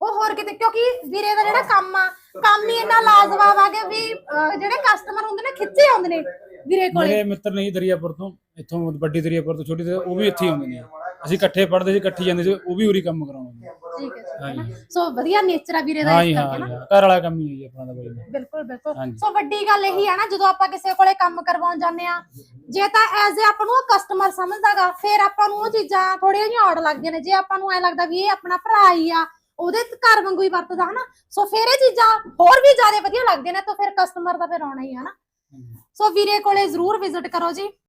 ਉਹ ਹੋਰ ਕਿਤੇ ਕਿਉਂਕਿ ਵੀਰੇ ਦਾ ਜਿਹੜਾ ਕੰਮ ਆ ਕੰਮ ਹੀ ਇੰਨਾ ਲਾਜਵਾਬ ਆ ਕਿ ਵੀ ਜਿਹੜੇ ਕਸਟਮਰ ਹੁੰਦੇ ਨੇ ਖਿੱਚੇ ਆਉਂਦੇ ਨੇ ਵੀਰੇ ਕੋਲੇ। ਮੇਰੇ ਮਿੱਤਰ ਨੇ ਜੀ ਦਰਿਆਪੁਰ ਤੋਂ ਇੱਥੋਂ ਵੱਡੀ ਦਰਿਆਪੁਰ ਤੋਂ ਛੋਟੀ ਉਹ ਵੀ ਇੱਥੇ ਹੀ ਆਉਂਦੇ ਨੇ। ਅਸੀਂ ਇਕੱਠੇ ਪੜ੍ਹਦੇ ਸੀ ਇਕੱਠੇ ਜਾਂਦੇ ਸੀ ਉਹ ਵੀ ਉਰੀ ਕੰਮ ਕਰਾਉਂਦੇ ਠੀਕ ਹੈ ਸੋ ਵਧੀਆ ਨੇਚਰ ਆ ਵੀਰੇ ਦਾ ਇਸ ਕਰਕੇ ਨਾ। ਘਰ ਵਾਲਾ ਕੰਮ ਹੀ ਹੈ ਜੀ ਆਪਣਾ ਬਾਈ ਦਾ ਬਿਲਕੁਲ ਬਿਲਕੁਲ। ਹਾਂਜੀ। ਸੋ ਵੱਡੀ ਗੱਲ ਇਹੀ ਆ ਨਾ ਜਦੋਂ ਆਪਾਂ ਕਿਸੇ ਕੋਲੇ ਕੰਮ ਕਰਵਾਉਣ ਜਾਂਦੇ ਆ ਜੇ ਤਾਂ ਐਜ਼ ਅ ਆਪਾਂ ਨੂੰ ਕਸਟਮਰ ਸਮਝਦਾਗਾ ਫਿਰ ਆਪਾਂ ਨੂੰ ਉਹ ਚੀਜ਼ਾਂ ਥੋੜੀਆਂ ਜਿਹੀਆਂ ਔੜ ਲੱਗਦੀਆਂ ਨੇ। ਜੇ ਆਪਾਂ ਨੂੰ ਐ ਲੱਗਦਾ ਵੀ ਇਹ ਆਪਣਾ ਭਰਾ ਹੀ ਆ ਉਹਦੇ ਤੇ ਘਰ ਵਾਂਗੂ ਹੀ ਵਰਤਦਾ ਹਨਾ। ਸੋ ਫਿਰ ਇਹ ਚੀਜ਼ਾਂ ਹੋਰ ਵੀ ਜ਼ਿਆਦਾ ਵਧੀਆ ਲੱਗਦੀਆਂ ਨੇ ਤਾਂ ਫਿਰ ਕਸਟਮਰ ਦਾ ਫਿਰ ਆਉਣਾ ਹੀ ਆ ਨਾ ਸੋ ਵੀਰੇ ਕੋਲੇ ਜ਼ਰੂਰ ਵਿਜ਼ਿਟ ਕਰੋ ਜੀ।